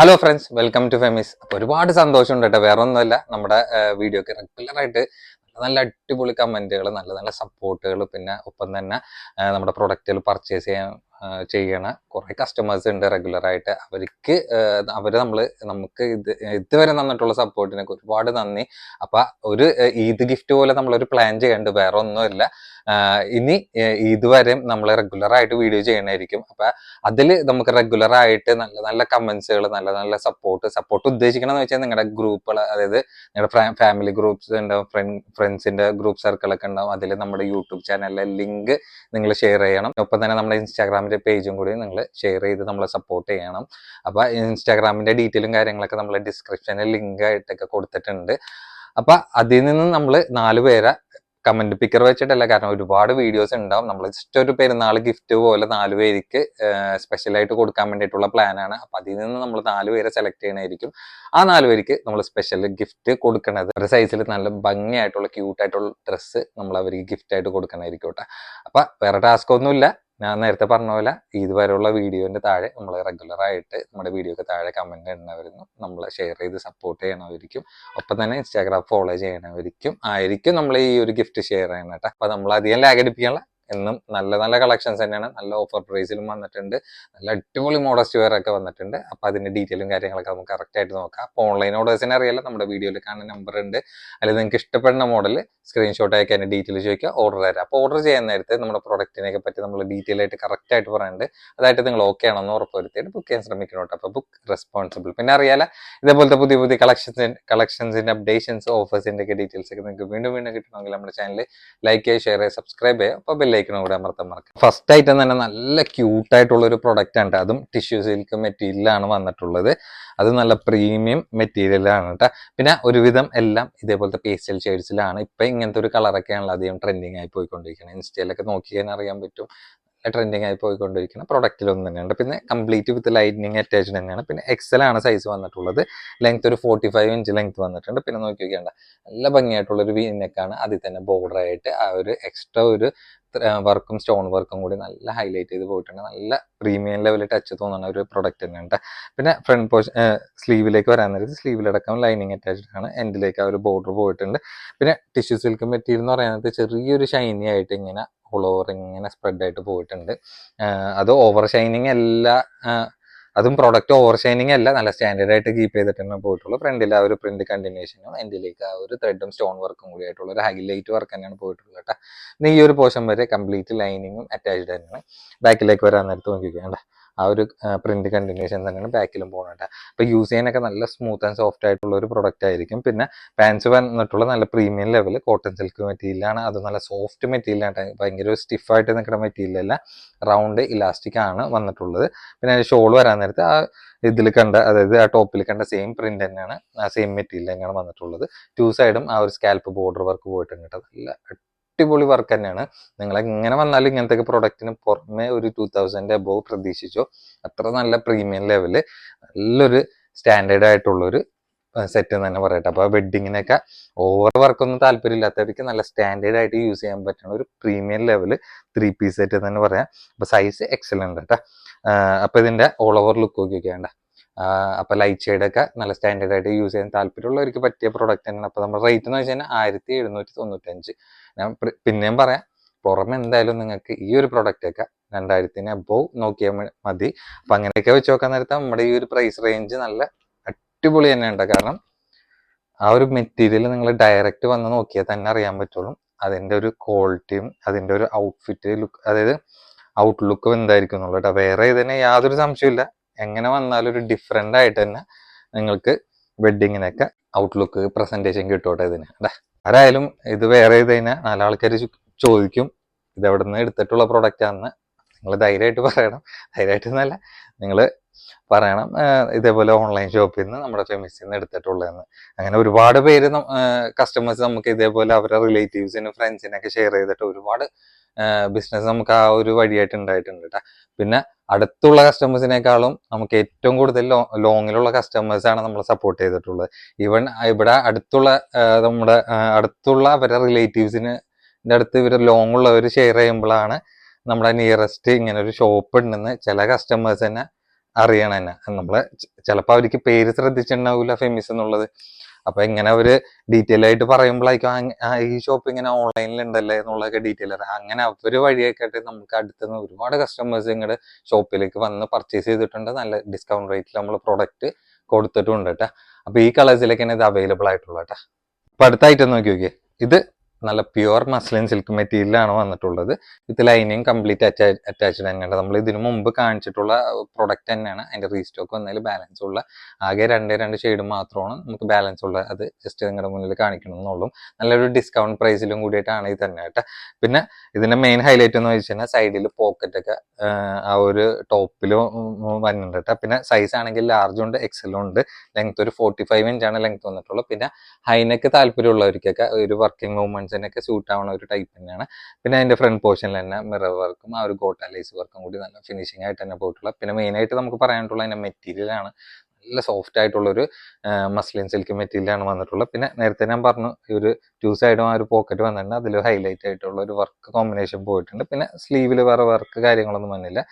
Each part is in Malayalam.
ഹലോ ഫ്രണ്ട്സ് വെൽക്കം ടു ഫെമിസ് അപ്പൊ ഒരുപാട് സന്തോഷമുണ്ട് കേട്ടോ. വേറെ ഒന്നുമല്ല നമ്മുടെ വീഡിയോക്ക് റെഗുലർ ആയിട്ട് നല്ല അടിപൊളി കമന്റുകൾ നല്ല നല്ല സപ്പോർട്ടുകൾ പിന്നെ ഒപ്പം തന്നെ നമ്മുടെ പ്രൊഡക്റ്റുകൾ പർച്ചേസ് ചെയ്യാൻ ചെയ്യണ കുറെ കസ്റ്റമേഴ്സ് ഉണ്ട് റെഗുലർ ആയിട്ട് അവർക്ക് അവർ നമ്മൾ നമുക്ക് ഇത് ഇതുവരെ തന്നിട്ടുള്ള സപ്പോർട്ടിനൊക്കെ ഒരുപാട് നന്ദി. അപ്പൊ ഒരു ഈദ് ഗിഫ്റ്റ് പോലെ നമ്മളൊരു പ്ലാൻ ചെയ്യേണ്ടത് വേറെ ഒന്നുമില്ല ഇനി ഇതുവരെയും നമ്മൾ റെഗുലർ ആയിട്ട് വീഡിയോ ചെയ്യണമായിരിക്കും അപ്പൊ അതിൽ നമുക്ക് റെഗുലർ ആയിട്ട് നല്ല നല്ല കമന്റ്സുകൾ നല്ല നല്ല സപ്പോർട്ട് സപ്പോർട്ട് ഉദ്ദേശിക്കണമെന്ന് വെച്ചാൽ നിങ്ങളുടെ ഗ്രൂപ്പുകൾ അതായത് നിങ്ങളുടെ ഫാമിലി ഗ്രൂപ്പ്സ് ഉണ്ടാവും ഫ്രണ്ട് ഫ്രണ്ട്സിന്റെ ഗ്രൂപ്പ് സർക്കിളൊക്കെ ഉണ്ടാവും അതിൽ നമ്മുടെ യൂട്യൂബ് ചാനലിലെ ലിങ്ക് നിങ്ങൾ ഷെയർ ചെയ്യണം. ഒപ്പം തന്നെ നമ്മുടെ ഇൻസ്റ്റാഗ്രാമിന്റെ പേജും കൂടി നിങ്ങൾ ഷെയർ ചെയ്ത് നമ്മളെ സപ്പോർട്ട് ചെയ്യണം. അപ്പൊ ഇൻസ്റ്റാഗ്രാമിന്റെ ഡീറ്റെയിലും കാര്യങ്ങളൊക്കെ നമ്മൾ ഡിസ്ക്രിപ്ഷനിൽ ലിങ്ക് ആയിട്ടൊക്കെ കൊടുത്തിട്ടുണ്ട്. അപ്പൊ അതിൽ നിന്ന് നമ്മൾ നാല് പേരെ കമന്റ് പിക്കർ വെച്ചിട്ടല്ല. കാരണം ഒരുപാട് വീഡിയോസ് ഉണ്ടാവും. നമ്മൾ ജസ്റ്റ് ഒരു പെരുന്നാൾ ഗിഫ്റ്റ് പോലെ നാല് പേർക്ക് സ്പെഷ്യൽ ആയിട്ട് കൊടുക്കാൻ വേണ്ടിയിട്ടുള്ള പ്ലാനാണ് അപ്പൊ അതിൽ നിന്ന് നമ്മൾ നാല് പേരെ സെലക്ട് ചെയ്യണമായിരിക്കും ആ നാല് പേർക്ക് നമ്മൾ സ്പെഷ്യൽ ഗിഫ്റ്റ് കൊടുക്കണത്. ഒരു സൈസിൽ നല്ല ഭംഗിയായിട്ടുള്ള ക്യൂട്ടായിട്ടുള്ള ഡ്രസ്സ് നമ്മൾ അവർക്ക് ഗിഫ്റ്റ് ആയിട്ട് കൊടുക്കണമായിരിക്കും കേട്ടോ. അപ്പൊ വേറെ ടാസ്ക് ഒന്നുമില്ല. ഞാൻ നേരത്തെ പറഞ്ഞ പോലെ ഇതുവരെയുള്ള വീഡിയോന്റെ താഴെ നമ്മൾ റെഗുലർ ആയിട്ട് നമ്മുടെ വീഡിയോക്ക് താഴെ കമന്റ് ഇടുന്നവരുന്നു നമ്മൾ ഷെയർ ചെയ്ത് സപ്പോർട്ട് ചെയ്യണവരിക്കും. ഒപ്പം തന്നെ ഇൻസ്റ്റാഗ്രാം ഫോളോ ചെയ്യണവരിക്കും. ആയിരിക്കും നമ്മൾ ഈ ഒരു ഗിഫ്റ്റ് ഷെയർ ചെയ്യണം കേട്ടോ. അപ്പൊ നമ്മൾ അധികം ലാഗ് അടിപ്പിക്കാനുള്ള എന്നും നല്ല നല്ല കളക്ഷൻസ് തന്നെയാണ്. നല്ല ഓഫർ പ്രൈസിലും വന്നിട്ടുണ്ട്. നല്ല അടിപൊളി മോഡസ്റ്റ് വെയർ ഒക്കെ വന്നിട്ടുണ്ട്. അപ്പൊ അതിന്റെ ഡീറ്റെയിലും കാര്യങ്ങളൊക്കെ നമുക്ക് കറക്റ്റ് ആയിട്ട് നോക്കാം. അപ്പൊ ഓൺലൈൻ ഓർഡേഴ്സിനെ അറിയാലോ നമ്മുടെ വീഡിയോയിൽ കാണുന്ന നമ്പർ ഉണ്ട്. അല്ലെങ്കിൽ നിങ്ങൾക്ക് ഇഷ്ടപ്പെടുന്ന മോഡൽ സ്ക്രീൻഷോട്ട് അയക്കാൻ അതിന്റെ ഡീറ്റെയിൽ ചോദിക്കുക ഓർഡർ തരാം. അപ്പോൾ ഓർഡർ ചെയ്യാൻ നേരത്തെ നമ്മുടെ പ്രൊഡക്റ്റിനെ പറ്റി നമ്മൾ ഡീറ്റെയിൽ ആയിട്ട് കറക്റ്റ് ആയിട്ട് പറയുന്നുണ്ട്. അതായിട്ട് നിങ്ങൾ ഓക്കെ ആണെന്ന് ഉറപ്പുവരുത്തിയിട്ട് ബുക്ക് ചെയ്യാൻ ശ്രമിക്കണം കേട്ടോ അപ്പോൾ ബുക്ക് റെസ്പോൺസിബിൾ പിന്നെ അറിയാലോ ഇതേപോലത്തെ പുതിയ പുതിയ കളക്ഷൻസ് കളക്ഷൻസിന്റെ അപ്ഡേഷൻസ് ഓഫേഴ്സിന്റെ ഒക്കെ ഡീറ്റെയിൽസ് ഒക്കെ നിങ്ങൾക്ക് വീണ്ടും വീണ്ടും കിട്ടണമെങ്കിൽ നമ്മുടെ ചാനൽ ലൈക്ക് ചെയ്യുക ഷെയർ ചെയ്യുക സബ്സ്ക്രൈബ് ചെയ്യുക. അപ്പോൾ ബെല്ലൈക്കണം കൂടെ അമർത്താൻ മാർക്ക് ഫസ്റ്റ് ഐറ്റം തന്നെ നല്ല ക്യൂട്ടായിട്ടുള്ള ഒരു പ്രൊഡക്റ്റ് ആണ്. അതും ടിഷ്യൂ സിൽക്ക് മെറ്റീരിയലാണ് വന്നിട്ടുള്ളത്. അത് നല്ല പ്രീമിയം മെറ്റീരിയലാണ് കേട്ടോ പിന്നെ ഒരുവിധം എല്ലാം ഇതേപോലത്തെ പേസ്റ്റൽ ഷെയ്ഡ്സിലാണ് ഇപ്പം ഇങ്ങനത്തെ ഒരു കളറൊക്കെയാണല്ലോ അധികം ട്രെൻഡിങ് ആയി പോയിക്കൊണ്ടിരിക്കുന്നത് ഇൻസ്റ്റയിലൊക്കെ നോക്കി കഴിഞ്ഞാൽ അറിയാൻ പറ്റും. ട്രെൻഡിങ് ആയി പോയിക്കൊണ്ടിരിക്കുന്ന പ്രൊഡക്റ്റിൽ ഒന്ന് തന്നെയുണ്ട് പിന്നെ കംപ്ലീറ്റ് വിത്ത് ലൈറ്റിനിങ് അറ്റാച്ച്ഡ് തന്നെയാണ്. പിന്നെ എക്സൽ ആണ് സൈസ് വന്നിട്ടുള്ളത്. ലെങ്ത് ഒരു ഫോർട്ടി ഫൈവ് ഇഞ്ച് ലെങ്ത് വന്നിട്ടുണ്ട്. പിന്നെ നോക്കി നോക്കിയാണ്ട നല്ല ഭംഗിയായിട്ടുള്ള ഒരു വീനെക്കാണ് അതിൽ തന്നെ ബോർഡർ ആയിട്ട് ആ ഒരു എക്സ്ട്രാ ഒരു വർക്കും സ്റ്റോൺ വർക്കും കൂടി നല്ല ഹൈലൈറ്റ് ചെയ്ത് പോയിട്ടുണ്ട്. നല്ല പ്രീമിയം ലെവലിൽ ടച്ച് തോന്നുന്ന ഒരു പ്രൊഡക്റ്റ് തന്നെയുണ്ട് പിന്നെ ഫ്രണ്ട് പോർഷൻ സ്ലീവിലേക്ക് വരാൻ നേരത്ത് സ്ലീവിലടക്കം ലൈനിങ് അറ്റാച്ച്ഡ് ആണ്. എൻഡിലേക്ക് ആ ഒരു ബോർഡർ പോയിട്ടുണ്ട്. പിന്നെ ടിഷ്യൂ സിൽക്ക് മെറ്റീരിയൽ എന്ന് പറയുന്നത് ചെറിയൊരു ഷൈനി ആയിട്ട് ഇങ്ങനെ ഓൾ ഓവർ ഇങ്ങനെ സ്പ്രെഡ് ആയിട്ട് പോയിട്ടുണ്ട്. അത് ഓവർ ഷൈനിങ് ആഹ് അതും പ്രൊഡക്റ്റ് ഓവർ ഷൈനിങ് അല്ല നല്ല സ്റ്റാൻഡേർഡ് ആയിട്ട് കീപ്പ് ചെയ്തിട്ടാണ് പോയിട്ടുള്ളൂ. ഫ്രണ്ടിൽ ആ ഒരു പ്രിന്റ് കണ്ടിന്യൂഷനും എൻഡിലേക്ക് ആ ഒരു ത്രെഡും സ്റ്റോൺ വർക്കും കൂടി ആയിട്ടുള്ള ഒരു ഹൈലൈറ്റ് വർക്ക് തന്നെയാണ് പോയിട്ടുള്ളത് കേട്ടോ. ഈ ഒരു പോർഷൻ വരെ കംപ്ലീറ്റ് ലൈനിങ്ങും അറ്റാച്ച്ഡ് തന്നെയാണ്. ബാക്കിലേക്ക് വരാൻ നേരത്ത് നോക്കിക്കേണ്ട ആ ഒരു പ്രിന്റ് കണ്ടിന്യൂഷൻ തന്നെയാണ് ബാക്കിലും പോകുന്നത് അപ്പൊ യൂസ് ചെയ്യാനൊക്കെ നല്ല സ്മൂത്ത് ആൻഡ് സോഫ്റ്റ് ആയിട്ടുള്ള ഒരു പ്രൊഡക്റ്റ് ആയിരിക്കും. പിന്നെ പാൻസ് വന്നിട്ടുള്ള നല്ല പ്രീമിയം ലെവൽ കോട്ടൺ സിൽക്ക് മെറ്റീരിയലാണ് അത് നല്ല സോഫ്റ്റ് മെറ്റീരിയലാണ് ഭയങ്കര സ്റ്റിഫ് ആയിട്ട് നിൽക്കുന്ന മെറ്റീരിയൽ അല്ല. റൗണ്ട് ഇലാസ്റ്റിക് ആണ് വന്നിട്ടുള്ളത്. പിന്നെ ഷോൾ വരാൻ നേരത്തെ ആ ഇതിൽ കണ്ട അതായത് ആ ടോപ്പിൽ കണ്ട സെയിം പ്രിന്റ് തന്നെയാണ് ആ സെയിം മെറ്റീരിയൽ തന്നെയാണ് വന്നിട്ടുള്ളത്. ടു സൈഡും ആ ഒരു സ്കാൽപ്പ് ബോർഡർ വർക്ക് പോയിട്ടുണ്ട് നല്ല അടിപൊളി വർക്ക് തന്നെയാണ്. നിങ്ങൾ എങ്ങനെ വന്നാലും ഇങ്ങനത്തെ പ്രൊഡക്റ്റിന് പുറമെ ഒരു ടൂ തൗസൻഡ് അബോവ് പ്രതീക്ഷിച്ചോ. അത്ര നല്ല പ്രീമിയം ലെവൽ നല്ലൊരു സ്റ്റാൻഡേർഡ് ആയിട്ടുള്ള ഒരു സെറ്റ് എന്ന് തന്നെ പറയട്ടെ. അപ്പൊ വെഡിങ്ങിനൊക്കെ ഓവർ വർക്കൊന്നും താല്പര്യമില്ലാത്തവർക്ക് നല്ല സ്റ്റാൻഡേർഡ് ആയിട്ട് യൂസ് ചെയ്യാൻ പറ്റുന്ന ഒരു premium level three piece set എന്ന് തന്നെ പറയാം. അപ്പൊ സൈസ് എക്സലന്റ് കേട്ടോ അപ്പൊ ഇതിന്റെ ഓൾ ഓവർ ലുക്ക് നോക്കി വെക്കേണ്ട അപ്പൊ ലൈറ്റ് ഷെയ്ഡ് ഒക്കെ നല്ല സ്റ്റാൻഡേർഡ് ആയിട്ട് യൂസ് ചെയ്യാൻ താല്പര്യമുള്ളവർക്ക് പറ്റിയ പ്രോഡക്റ്റ് തന്നെയാണ്. അപ്പൊ നമ്മുടെ റേറ്റ് എന്ന് വെച്ച് കഴിഞ്ഞാൽ ആയിരത്തി എഴുന്നൂറ്റി തൊണ്ണൂറ്റഞ്ച് ഞാൻ പിന്നെയും പറയാം പുറമെ എന്തായാലും നിങ്ങൾക്ക് ഈ ഒരു പ്രൊഡക്റ്റ് ഒക്കെ രണ്ടായിരത്തിന് അബോവ് നോക്കിയാൽ മതി. അപ്പൊ അങ്ങനെയൊക്കെ വെച്ച് നോക്കാൻ നേരത്തെ നമ്മുടെ ഈ ഒരു പ്രൈസ് റേഞ്ച് നല്ല അടിപൊളി തന്നെയുണ്ട്. കാരണം ആ ഒരു മെറ്റീരിയൽ നിങ്ങൾ ഡയറക്റ്റ് വന്ന് നോക്കിയാൽ തന്നെ അറിയാൻ പറ്റുള്ളൂ. അതിന്റെ ഒരു ക്വാളിറ്റിയും അതിന്റെ ഒരു ഔട്ട്ഫിറ്റ് ലുക്ക് അതായത് ഔട്ട്ലുക്കും എന്തായിരിക്കും എന്നുള്ളത് വേറെ ഇതിന് യാതൊരു സംശയമില്ല എങ്ങനെ വന്നാലും ഒരു ഡിഫറെന്റ് ആയിട്ട് തന്നെ നിങ്ങൾക്ക് വെഡിങ്ങിനൊക്കെ ഔട്ട്ലുക്ക് പ്രസന്റേഷൻ കിട്ടോട്ടെ ഇതിന്. അല്ലേ ആരായാലും ഇത് വേറെ ചെയ്ത് കഴിഞ്ഞാൽ നാലാൾക്കാർ ചോദിക്കും ഇത് എവിടെ നിന്ന് എടുത്തിട്ടുള്ള പ്രൊഡക്റ്റാണെന്ന് നിങ്ങൾ ധൈര്യമായിട്ട് പറയണം. ധൈര്യമായിട്ട് എന്നല്ല നിങ്ങൾ പറയണം. ഇതേപോലെ ഓൺലൈൻ ഷോപ്പിൽ നിന്ന് നമ്മുടെ ഫെമിസിൽ നിന്ന് എടുത്തിട്ടുള്ളതെന്ന് അങ്ങനെ ഒരുപാട് പേര് കസ്റ്റമേഴ്സ് നമുക്ക് ഇതേപോലെ അവരുടെ റിലേറ്റീവ്സിനും ഫ്രണ്ട്സിനൊക്കെ ഷെയർ ചെയ്തിട്ട് ഒരുപാട് ബിസിനസ് നമുക്ക് ആ ഒരു വഴിയായിട്ട് ഉണ്ടായിട്ടുണ്ട് കേട്ടോ പിന്നെ അടുത്തുള്ള കസ്റ്റമേഴ്സിനേക്കാളും നമുക്ക് ഏറ്റവും കൂടുതൽ ലോങ്ങിലുള്ള കസ്റ്റമേഴ്സാണ് നമ്മൾ സപ്പോർട്ട് ചെയ്തിട്ടുള്ളത്. ഈവൻ ഇവിടെ അടുത്തുള്ള നമ്മുടെ അടുത്തുള്ള അവരുടെ റിലേറ്റീവ്സിന് അടുത്ത് ഇവർ ലോങ് ഉള്ളവർ ഷെയർ ചെയ്യുമ്പോഴാണ് നമ്മുടെ നിയറസ്റ്റ് ഇങ്ങനെ ഒരു ഷോപ്പ് ഉണ്ടെന്ന് ചില കസ്റ്റമേഴ്സ് തന്നെ അറിയണം തന്നെ നമ്മളെ ചിലപ്പോൾ അവർക്ക് പേര് ശ്രദ്ധിച്ചിട്ടുണ്ടാവില്ല ഫെമിസ് എന്നുള്ളത്. അപ്പൊ ഇങ്ങനെ അവർ ഡീറ്റെയിൽ ആയിട്ട് പറയുമ്പോഴായിരിക്കും ഈ ഷോപ്പ് ഇങ്ങനെ ഓൺലൈനിൽ ഉണ്ടല്ലേ എന്നുള്ളതൊക്കെ ഡീറ്റെയിൽ അറിയാം. അങ്ങനെ അവർ വഴിയൊക്കെ ആയിട്ട് നമുക്ക് അടുത്തുനിന്ന് ഒരുപാട് കസ്റ്റമേഴ്സ് ഇങ്ങോട്ട് ഷോപ്പിലേക്ക് വന്ന് പർച്ചേസ് ചെയ്തിട്ടുണ്ട്. നല്ല ഡിസ്കൗണ്ട് റേറ്റിൽ നമ്മൾ പ്രൊഡക്റ്റ് കൊടുത്തിട്ടുണ്ട് കേട്ടോ അപ്പൊ ഈ കളേഴ്സിലേക്ക് തന്നെ ഇത് അവൈലബിൾ ആയിട്ടുള്ളൂ കേട്ടോ അപ്പൊ അടുത്തായിട്ട് നോക്കി നോക്കിയേ. ഇത് നല്ല പ്യുവർ മസ്ലിൻ സിൽക്ക് മെറ്റീരിയലാണ് വന്നിട്ടുള്ളത്. ഇത് ലൈനിങ് കംപ്ലീറ്റ് അറ്റാച്ച്ഡ് തന്നെയാണ്. നമ്മൾ ഇതിനു മുമ്പ് കാണിച്ചിട്ടുള്ള പ്രൊഡക്റ്റ് തന്നെയാണ്. അതിന്റെ റീസ്റ്റോക്ക് വന്നതിൽ ബാലൻസ് ഉള്ള ആകെ രണ്ടേ രണ്ട് ഷെയ്ഡ് മാത്രമാണ് നമുക്ക് ബാലൻസ് ഉള്ളത് അത് ജസ്റ്റ് നിങ്ങളുടെ മുന്നിൽ കാണിക്കണമെന്നുള്ളൂ. നല്ലൊരു ഡിസ്കൗണ്ട് പ്രൈസിലും കൂടിയിട്ടാണ് ഇത് തന്നെ കേട്ടോ. പിന്നെ ഇതിന്റെ മെയിൻ ഹൈലൈറ്റ് എന്ന് വെച്ച് കഴിഞ്ഞാൽ സൈഡിൽ പോക്കറ്റൊക്കെ ആ ഒരു ടോപ്പിലും വരുന്നുണ്ട് കേട്ടോ. പിന്നെ സൈസ് ആണെങ്കിൽ ലാർജും ഉണ്ട് എക്സലും ഉണ്ട്. ലെങ്ത് ഒരു ഫോർട്ടി ഫൈവ് ഇഞ്ചാണ് ലെങ്ത് വന്നിട്ടുള്ളത്. പിന്നെ ഹൈനെക്ക് താല്പര്യമുള്ളവർക്കൊക്കെ ഒരു വർക്കിംഗ് വുമൻസിനൊക്കെ സൂട്ട് ആവുന്ന ഒരു ടൈപ്പ് തന്നെയാണ്. പിന്നെ അതിന്റെ ഫ്രണ്ട് പോർഷനിൽ തന്നെ മിറർ വർക്കും ആ ഒരു ഗോട്ട ലേസ് വർക്കും കൂടി നല്ല ഫിനിഷിംഗ് ആയിട്ട് തന്നെ പോയിട്ടുള്ള. പിന്നെ മെയിൻ ആയിട്ട് നമുക്ക് പറയാനുള്ള അതിന്റെ മെറ്റീരിയൽ ആണ്. നല്ല സോഫ്റ്റ് ആയിട്ടുള്ള ഒരു മസ്ലിൻ സിൽക്ക് മെറ്റീരിയൽ ആണ് വന്നിട്ടുള്ളത്. പിന്നെ നേരത്തെ ഞാൻ പറഞ്ഞു ഈ ഒരു ടു സൈഡും ആ ഒരു പോക്കറ്റ് വന്നിട്ടുണ്ട്. അതിൽ ഹൈലൈറ്റ് ആയിട്ടുള്ള ഒരു വർക്ക് കോമ്പിനേഷൻ പോയിട്ടുണ്ട്. പിന്നെ സ്ലീവിൽ വേറെ വർക്ക് കാര്യങ്ങളൊന്നും വന്നില്ല.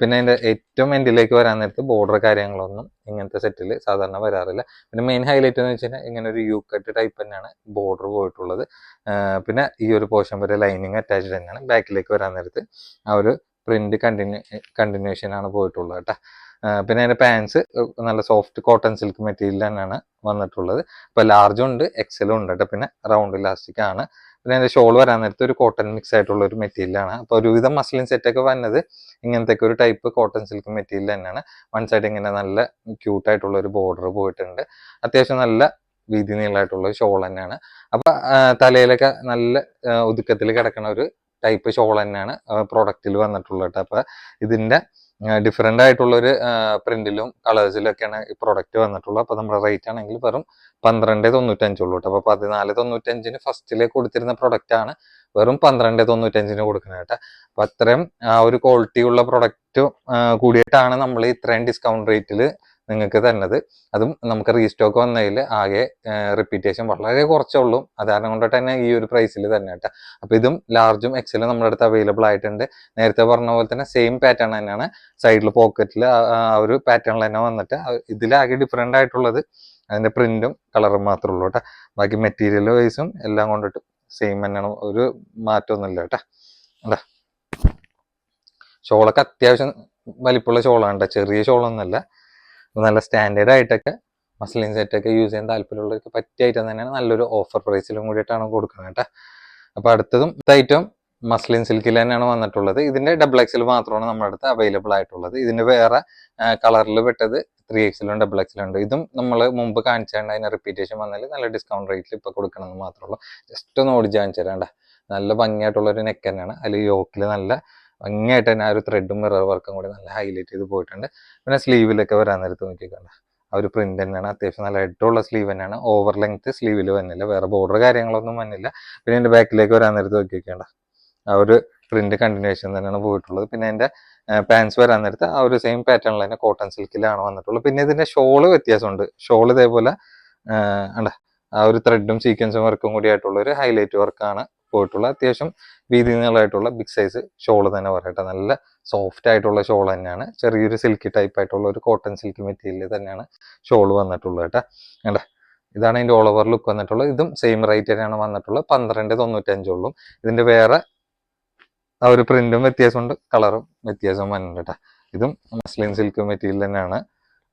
പിന്നെ അതിന്റെ ഏറ്റവും എൻഡിലേക്ക് വരാൻ നേരത്ത് ബോർഡർ കാര്യങ്ങളൊന്നും ഇങ്ങനത്തെ സെറ്റിൽ സാധാരണ വരാറില്ല. പിന്നെ മെയിൻ ഹൈലൈറ്റ് എന്ന് വെച്ച് കഴിഞ്ഞാൽ ഇങ്ങനെ ഒരു യു കട്ട് ടൈപ്പ് തന്നെയാണ് ബോർഡർ പോയിട്ടുള്ളത്. പിന്നെ ഈ ഒരു പോർഷൻ വരെ ലൈനിങ് അറ്റാച്ച്ഡ് തന്നെയാണ് ബാക്കിലേക്ക് വരാൻ നേരത്ത് ആ ഒരു പ്രിന്റ് കണ്ടിന്യൂ കണ്ടിന്യൂഷൻ ആണ് പോയിട്ടുള്ളത് കേട്ടോ. പിന്നെ അതിന്റെ പാൻസ് നല്ല സോഫ്റ്റ് കോട്ടൺ സിൽക്ക് മെറ്റീരിയൽ തന്നെയാണ് വന്നിട്ടുള്ളത്. ഇപ്പൊ ലാർജും ഉണ്ട് എക്സലും ഉണ്ട് കേട്ടോ. പിന്നെ റൗണ്ട് ഇലാസ്റ്റിക് ആണ്. പിന്നെ അതിന്റെ ഷോൾ വരാൻ നേരത്ത് ഒരു കോട്ടൺ മിക്സ് ആയിട്ടുള്ള ഒരു മെറ്റീരിയലാണ് അപ്പോൾ അപ്പൊ ഒരുവിധം മസ്ലിൻ സെറ്റ് ഒക്കെ വന്നത് ഇങ്ങനത്തെ ഒരു ടൈപ്പ് കോട്ടൺ സിൽക്ക് മെറ്റീരിയൽ തന്നെയാണ്. വൺ സൈഡ് ഇങ്ങനെ നല്ല ക്യൂട്ട് ആയിട്ടുള്ള ഒരു ബോർഡർ പോയിട്ടുണ്ട്. അത്യാവശ്യം നല്ല വീതി നീളമായിട്ടുള്ള ഷോൾ തന്നെയാണ്. അപ്പൊ തലയിലൊക്കെ നല്ല ഒതുക്കത്തിൽ കിടക്കുന്ന ഒരു ടൈപ്പ് ഷോൾ തന്നെയാണ് പ്രൊഡക്റ്റിൽ വന്നിട്ടുള്ളത് അപ്പൊ ഇതിന്റെ ഡിഫറെന്റ് ആയിട്ടുള്ള ഒരു പ്രിന്റിലും കളേഴ്സിലൊക്കെയാണ് ഈ പ്രൊഡക്റ്റ് വന്നിട്ടുള്ളത്. അപ്പോൾ നമ്മുടെ റേറ്റ് ആണെങ്കിൽ വെറും പന്ത്രണ്ട് തൊണ്ണൂറ്റഞ്ചുള്ളൂ കേട്ടോ അപ്പൊ പതിനാല് തൊണ്ണൂറ്റഞ്ചിന് ഫസ്റ്റിലേക്ക് കൊടുത്തിരുന്ന പ്രൊഡക്റ്റ് ആണ് വെറും പന്ത്രണ്ട് തൊണ്ണൂറ്റഞ്ചിന് കൊടുക്കുന്നത് കേട്ടോ. അപ്പൊ അത്രയും ആ ഒരു ക്വാളിറ്റി ഉള്ള പ്രൊഡക്റ്റ് കൂടിയിട്ടാണ് നമ്മൾ ഇത്രയും ഡിസ്കൗണ്ട് റേറ്റിൽ നിങ്ങൾക്ക് തന്നത്. അതും നമുക്ക് റീസ്റ്റോക്ക് വന്നതിൽ ആകെ റിപ്പീറ്റേഷൻ വളരെ കുറച്ചേ ഉള്ളൂ. അത് കാരണം കൊണ്ടിട്ട് തന്നെ ഈ ഒരു പ്രൈസിൽ തന്നെ കേട്ടോ. അപ്പോൾ ഇതും ലാർജും എക്സലും നമ്മുടെ അടുത്ത് അവൈലബിൾ ആയിട്ടുണ്ട്. നേരത്തെ പറഞ്ഞ പോലെ തന്നെ സെയിം പാറ്റേൺ തന്നെയാണ്. സൈഡിൽ പോക്കറ്റിൽ ആ ഒരു പാറ്റേൺ തന്നെ വന്നിട്ട് ഇതിലാകെ ഡിഫറെന്റ് ആയിട്ടുള്ളത് അതിന്റെ പ്രിന്റും കളറും മാത്രമേ ഉള്ളൂ കേട്ടോ. ബാക്കി മെറ്റീരിയൽ വൈസും എല്ലാം കൊണ്ടിട്ട് സെയിം തന്നെയാണ്. ഒരു മാറ്റമൊന്നുമില്ല കേട്ടോ. അല്ല ഷോളൊക്കെ അത്യാവശ്യം വലിപ്പമുള്ള ഷോളാണ് കേട്ടോ. ചെറിയ ഷോളൊന്നുമല്ല. നല്ല സ്റ്റാൻഡേർഡ് ആയിട്ടൊക്കെ മസ്ലിൻ സെറ്റ് ഒക്കെ യൂസ് ചെയ്യാൻ താല്പര്യമുള്ളവർക്ക് പറ്റിയ ഐറ്റം തന്നെയാണ് നല്ലൊരു ഓഫർ പ്രൈസിലും കൂടിയിട്ടാണ് കൊടുക്കുന്നത് കേട്ടോ. അപ്പൊ അടുത്തതും ഐറ്റം മസ്ലിൻ സിൽക്കിൽ തന്നെയാണ് വന്നിട്ടുള്ളത്. ഇതിന്റെ ഡബിൾ എക്സിൽ മാത്രമാണ് നമ്മുടെ അടുത്ത് അവൈലബിൾ ആയിട്ടുള്ളത്. ഇതിന്റെ വേറെ കളറിൽ പെട്ടത് ത്രീ എക്സിലും ഡബിൾ എക്സിലും ഉണ്ട്. ഇതും നമ്മൾ മുമ്പ് കാണിച്ചാണ്ട് അതിന് റിപ്പീറ്റേഷൻ വന്നാൽ നല്ല ഡിസ്കൗണ്ട് റേറ്റിൽ ഇപ്പൊ കൊടുക്കണമെന്ന് മാത്രമേ ഉള്ളൂ. ജസ്റ്റ് ഒന്ന് ഓടിച്ച് കാണിച്ചു തരാണ്ട നല്ല ഭംഗിയായിട്ടുള്ള ഒരു നെക്ക് തന്നെയാണ്. അതിൽ യോക്കിൽ നല്ല ഭംഗിയായിട്ട് തന്നെ ആ ഒരു ത്രെഡും മിറർ വർക്കും കൂടി നല്ല ഹൈലൈറ്റ് ചെയ്ത് പോയിട്ടുണ്ട്. പിന്നെ സ്ലീവിലൊക്കെ വരാൻ നേരത്ത് നോക്കിക്കണ്ട ആ ഒരു പ്രിന്റ് തന്നെയാണ്. അത്യാവശ്യം നല്ല ഹെഡുള്ള സ്ലീവ് തന്നെയാണ്. ഓവർ ലെങ്ത് സ്ലീവിൽ വന്നില്ല. വേറെ ബോർഡർ കാര്യങ്ങളൊന്നും വന്നില്ല. പിന്നെ എന്റെ ബാക്കിലേക്ക് വരാൻ നേരത്ത് നോക്കിക്കേണ്ട ആ ഒരു പ്രിന്റ് കണ്ടിന്യൂഷൻ തന്നെയാണ് പോയിട്ടുള്ളത്. പിന്നെ എന്റെ പാൻസ് വരാൻ നേരത്ത് ആ ഒരു സെയിം പാറ്റേണിൽ തന്നെ കോട്ടൺ സിൽക്കിലാണ് വന്നിട്ടുള്ളത്. പിന്നെ ഇതിന്റെ ഷോൾ വ്യത്യാസമുണ്ട്. ഷോൾ ഇതേപോലെ ആ ഒരു ത്രെഡും സീക്വൻസും വർക്കും കൂടി ആയിട്ടുള്ള ഒരു ഹൈലൈറ്റ് വർക്കാണ് പോയിട്ടുള്ള അത്യാവശ്യം വീതി നീളമായിട്ടുള്ള ബിഗ് സൈസ് ഷോൾ തന്നെ പറയട്ടെ. നല്ല സോഫ്റ്റ് ആയിട്ടുള്ള ഷോൾ തന്നെയാണ്. ചെറിയൊരു സിൽക്കി ടൈപ്പ് ആയിട്ടുള്ള ഒരു കോട്ടൺ സിൽക്ക് മെറ്റീരിയൽ തന്നെയാണ് ഷോൾ വന്നിട്ടുള്ളത് കേട്ടോ. കണ്ട? ഇതാണ് അതിന്റെ ഓൾ ഓവർ ലുക്ക് വന്നിട്ടുള്ളത്. ഇതും സെയിം റേറ്റ് തന്നെയാണ് വന്നിട്ടുള്ളത്. പന്ത്രണ്ട് തൊണ്ണൂറ്റഞ്ചുള്ളൂ ഇതിന്റെ വേറെ ആ ഒരു പ്രിന്റും വ്യത്യാസമുണ്ട്. കളറും വ്യത്യാസവും വന്നിട്ടുണ്ട് കേട്ടോ. ഇതും മസ്ലിൻ സിൽക്ക് മെറ്റീരിയൽ തന്നെയാണ്.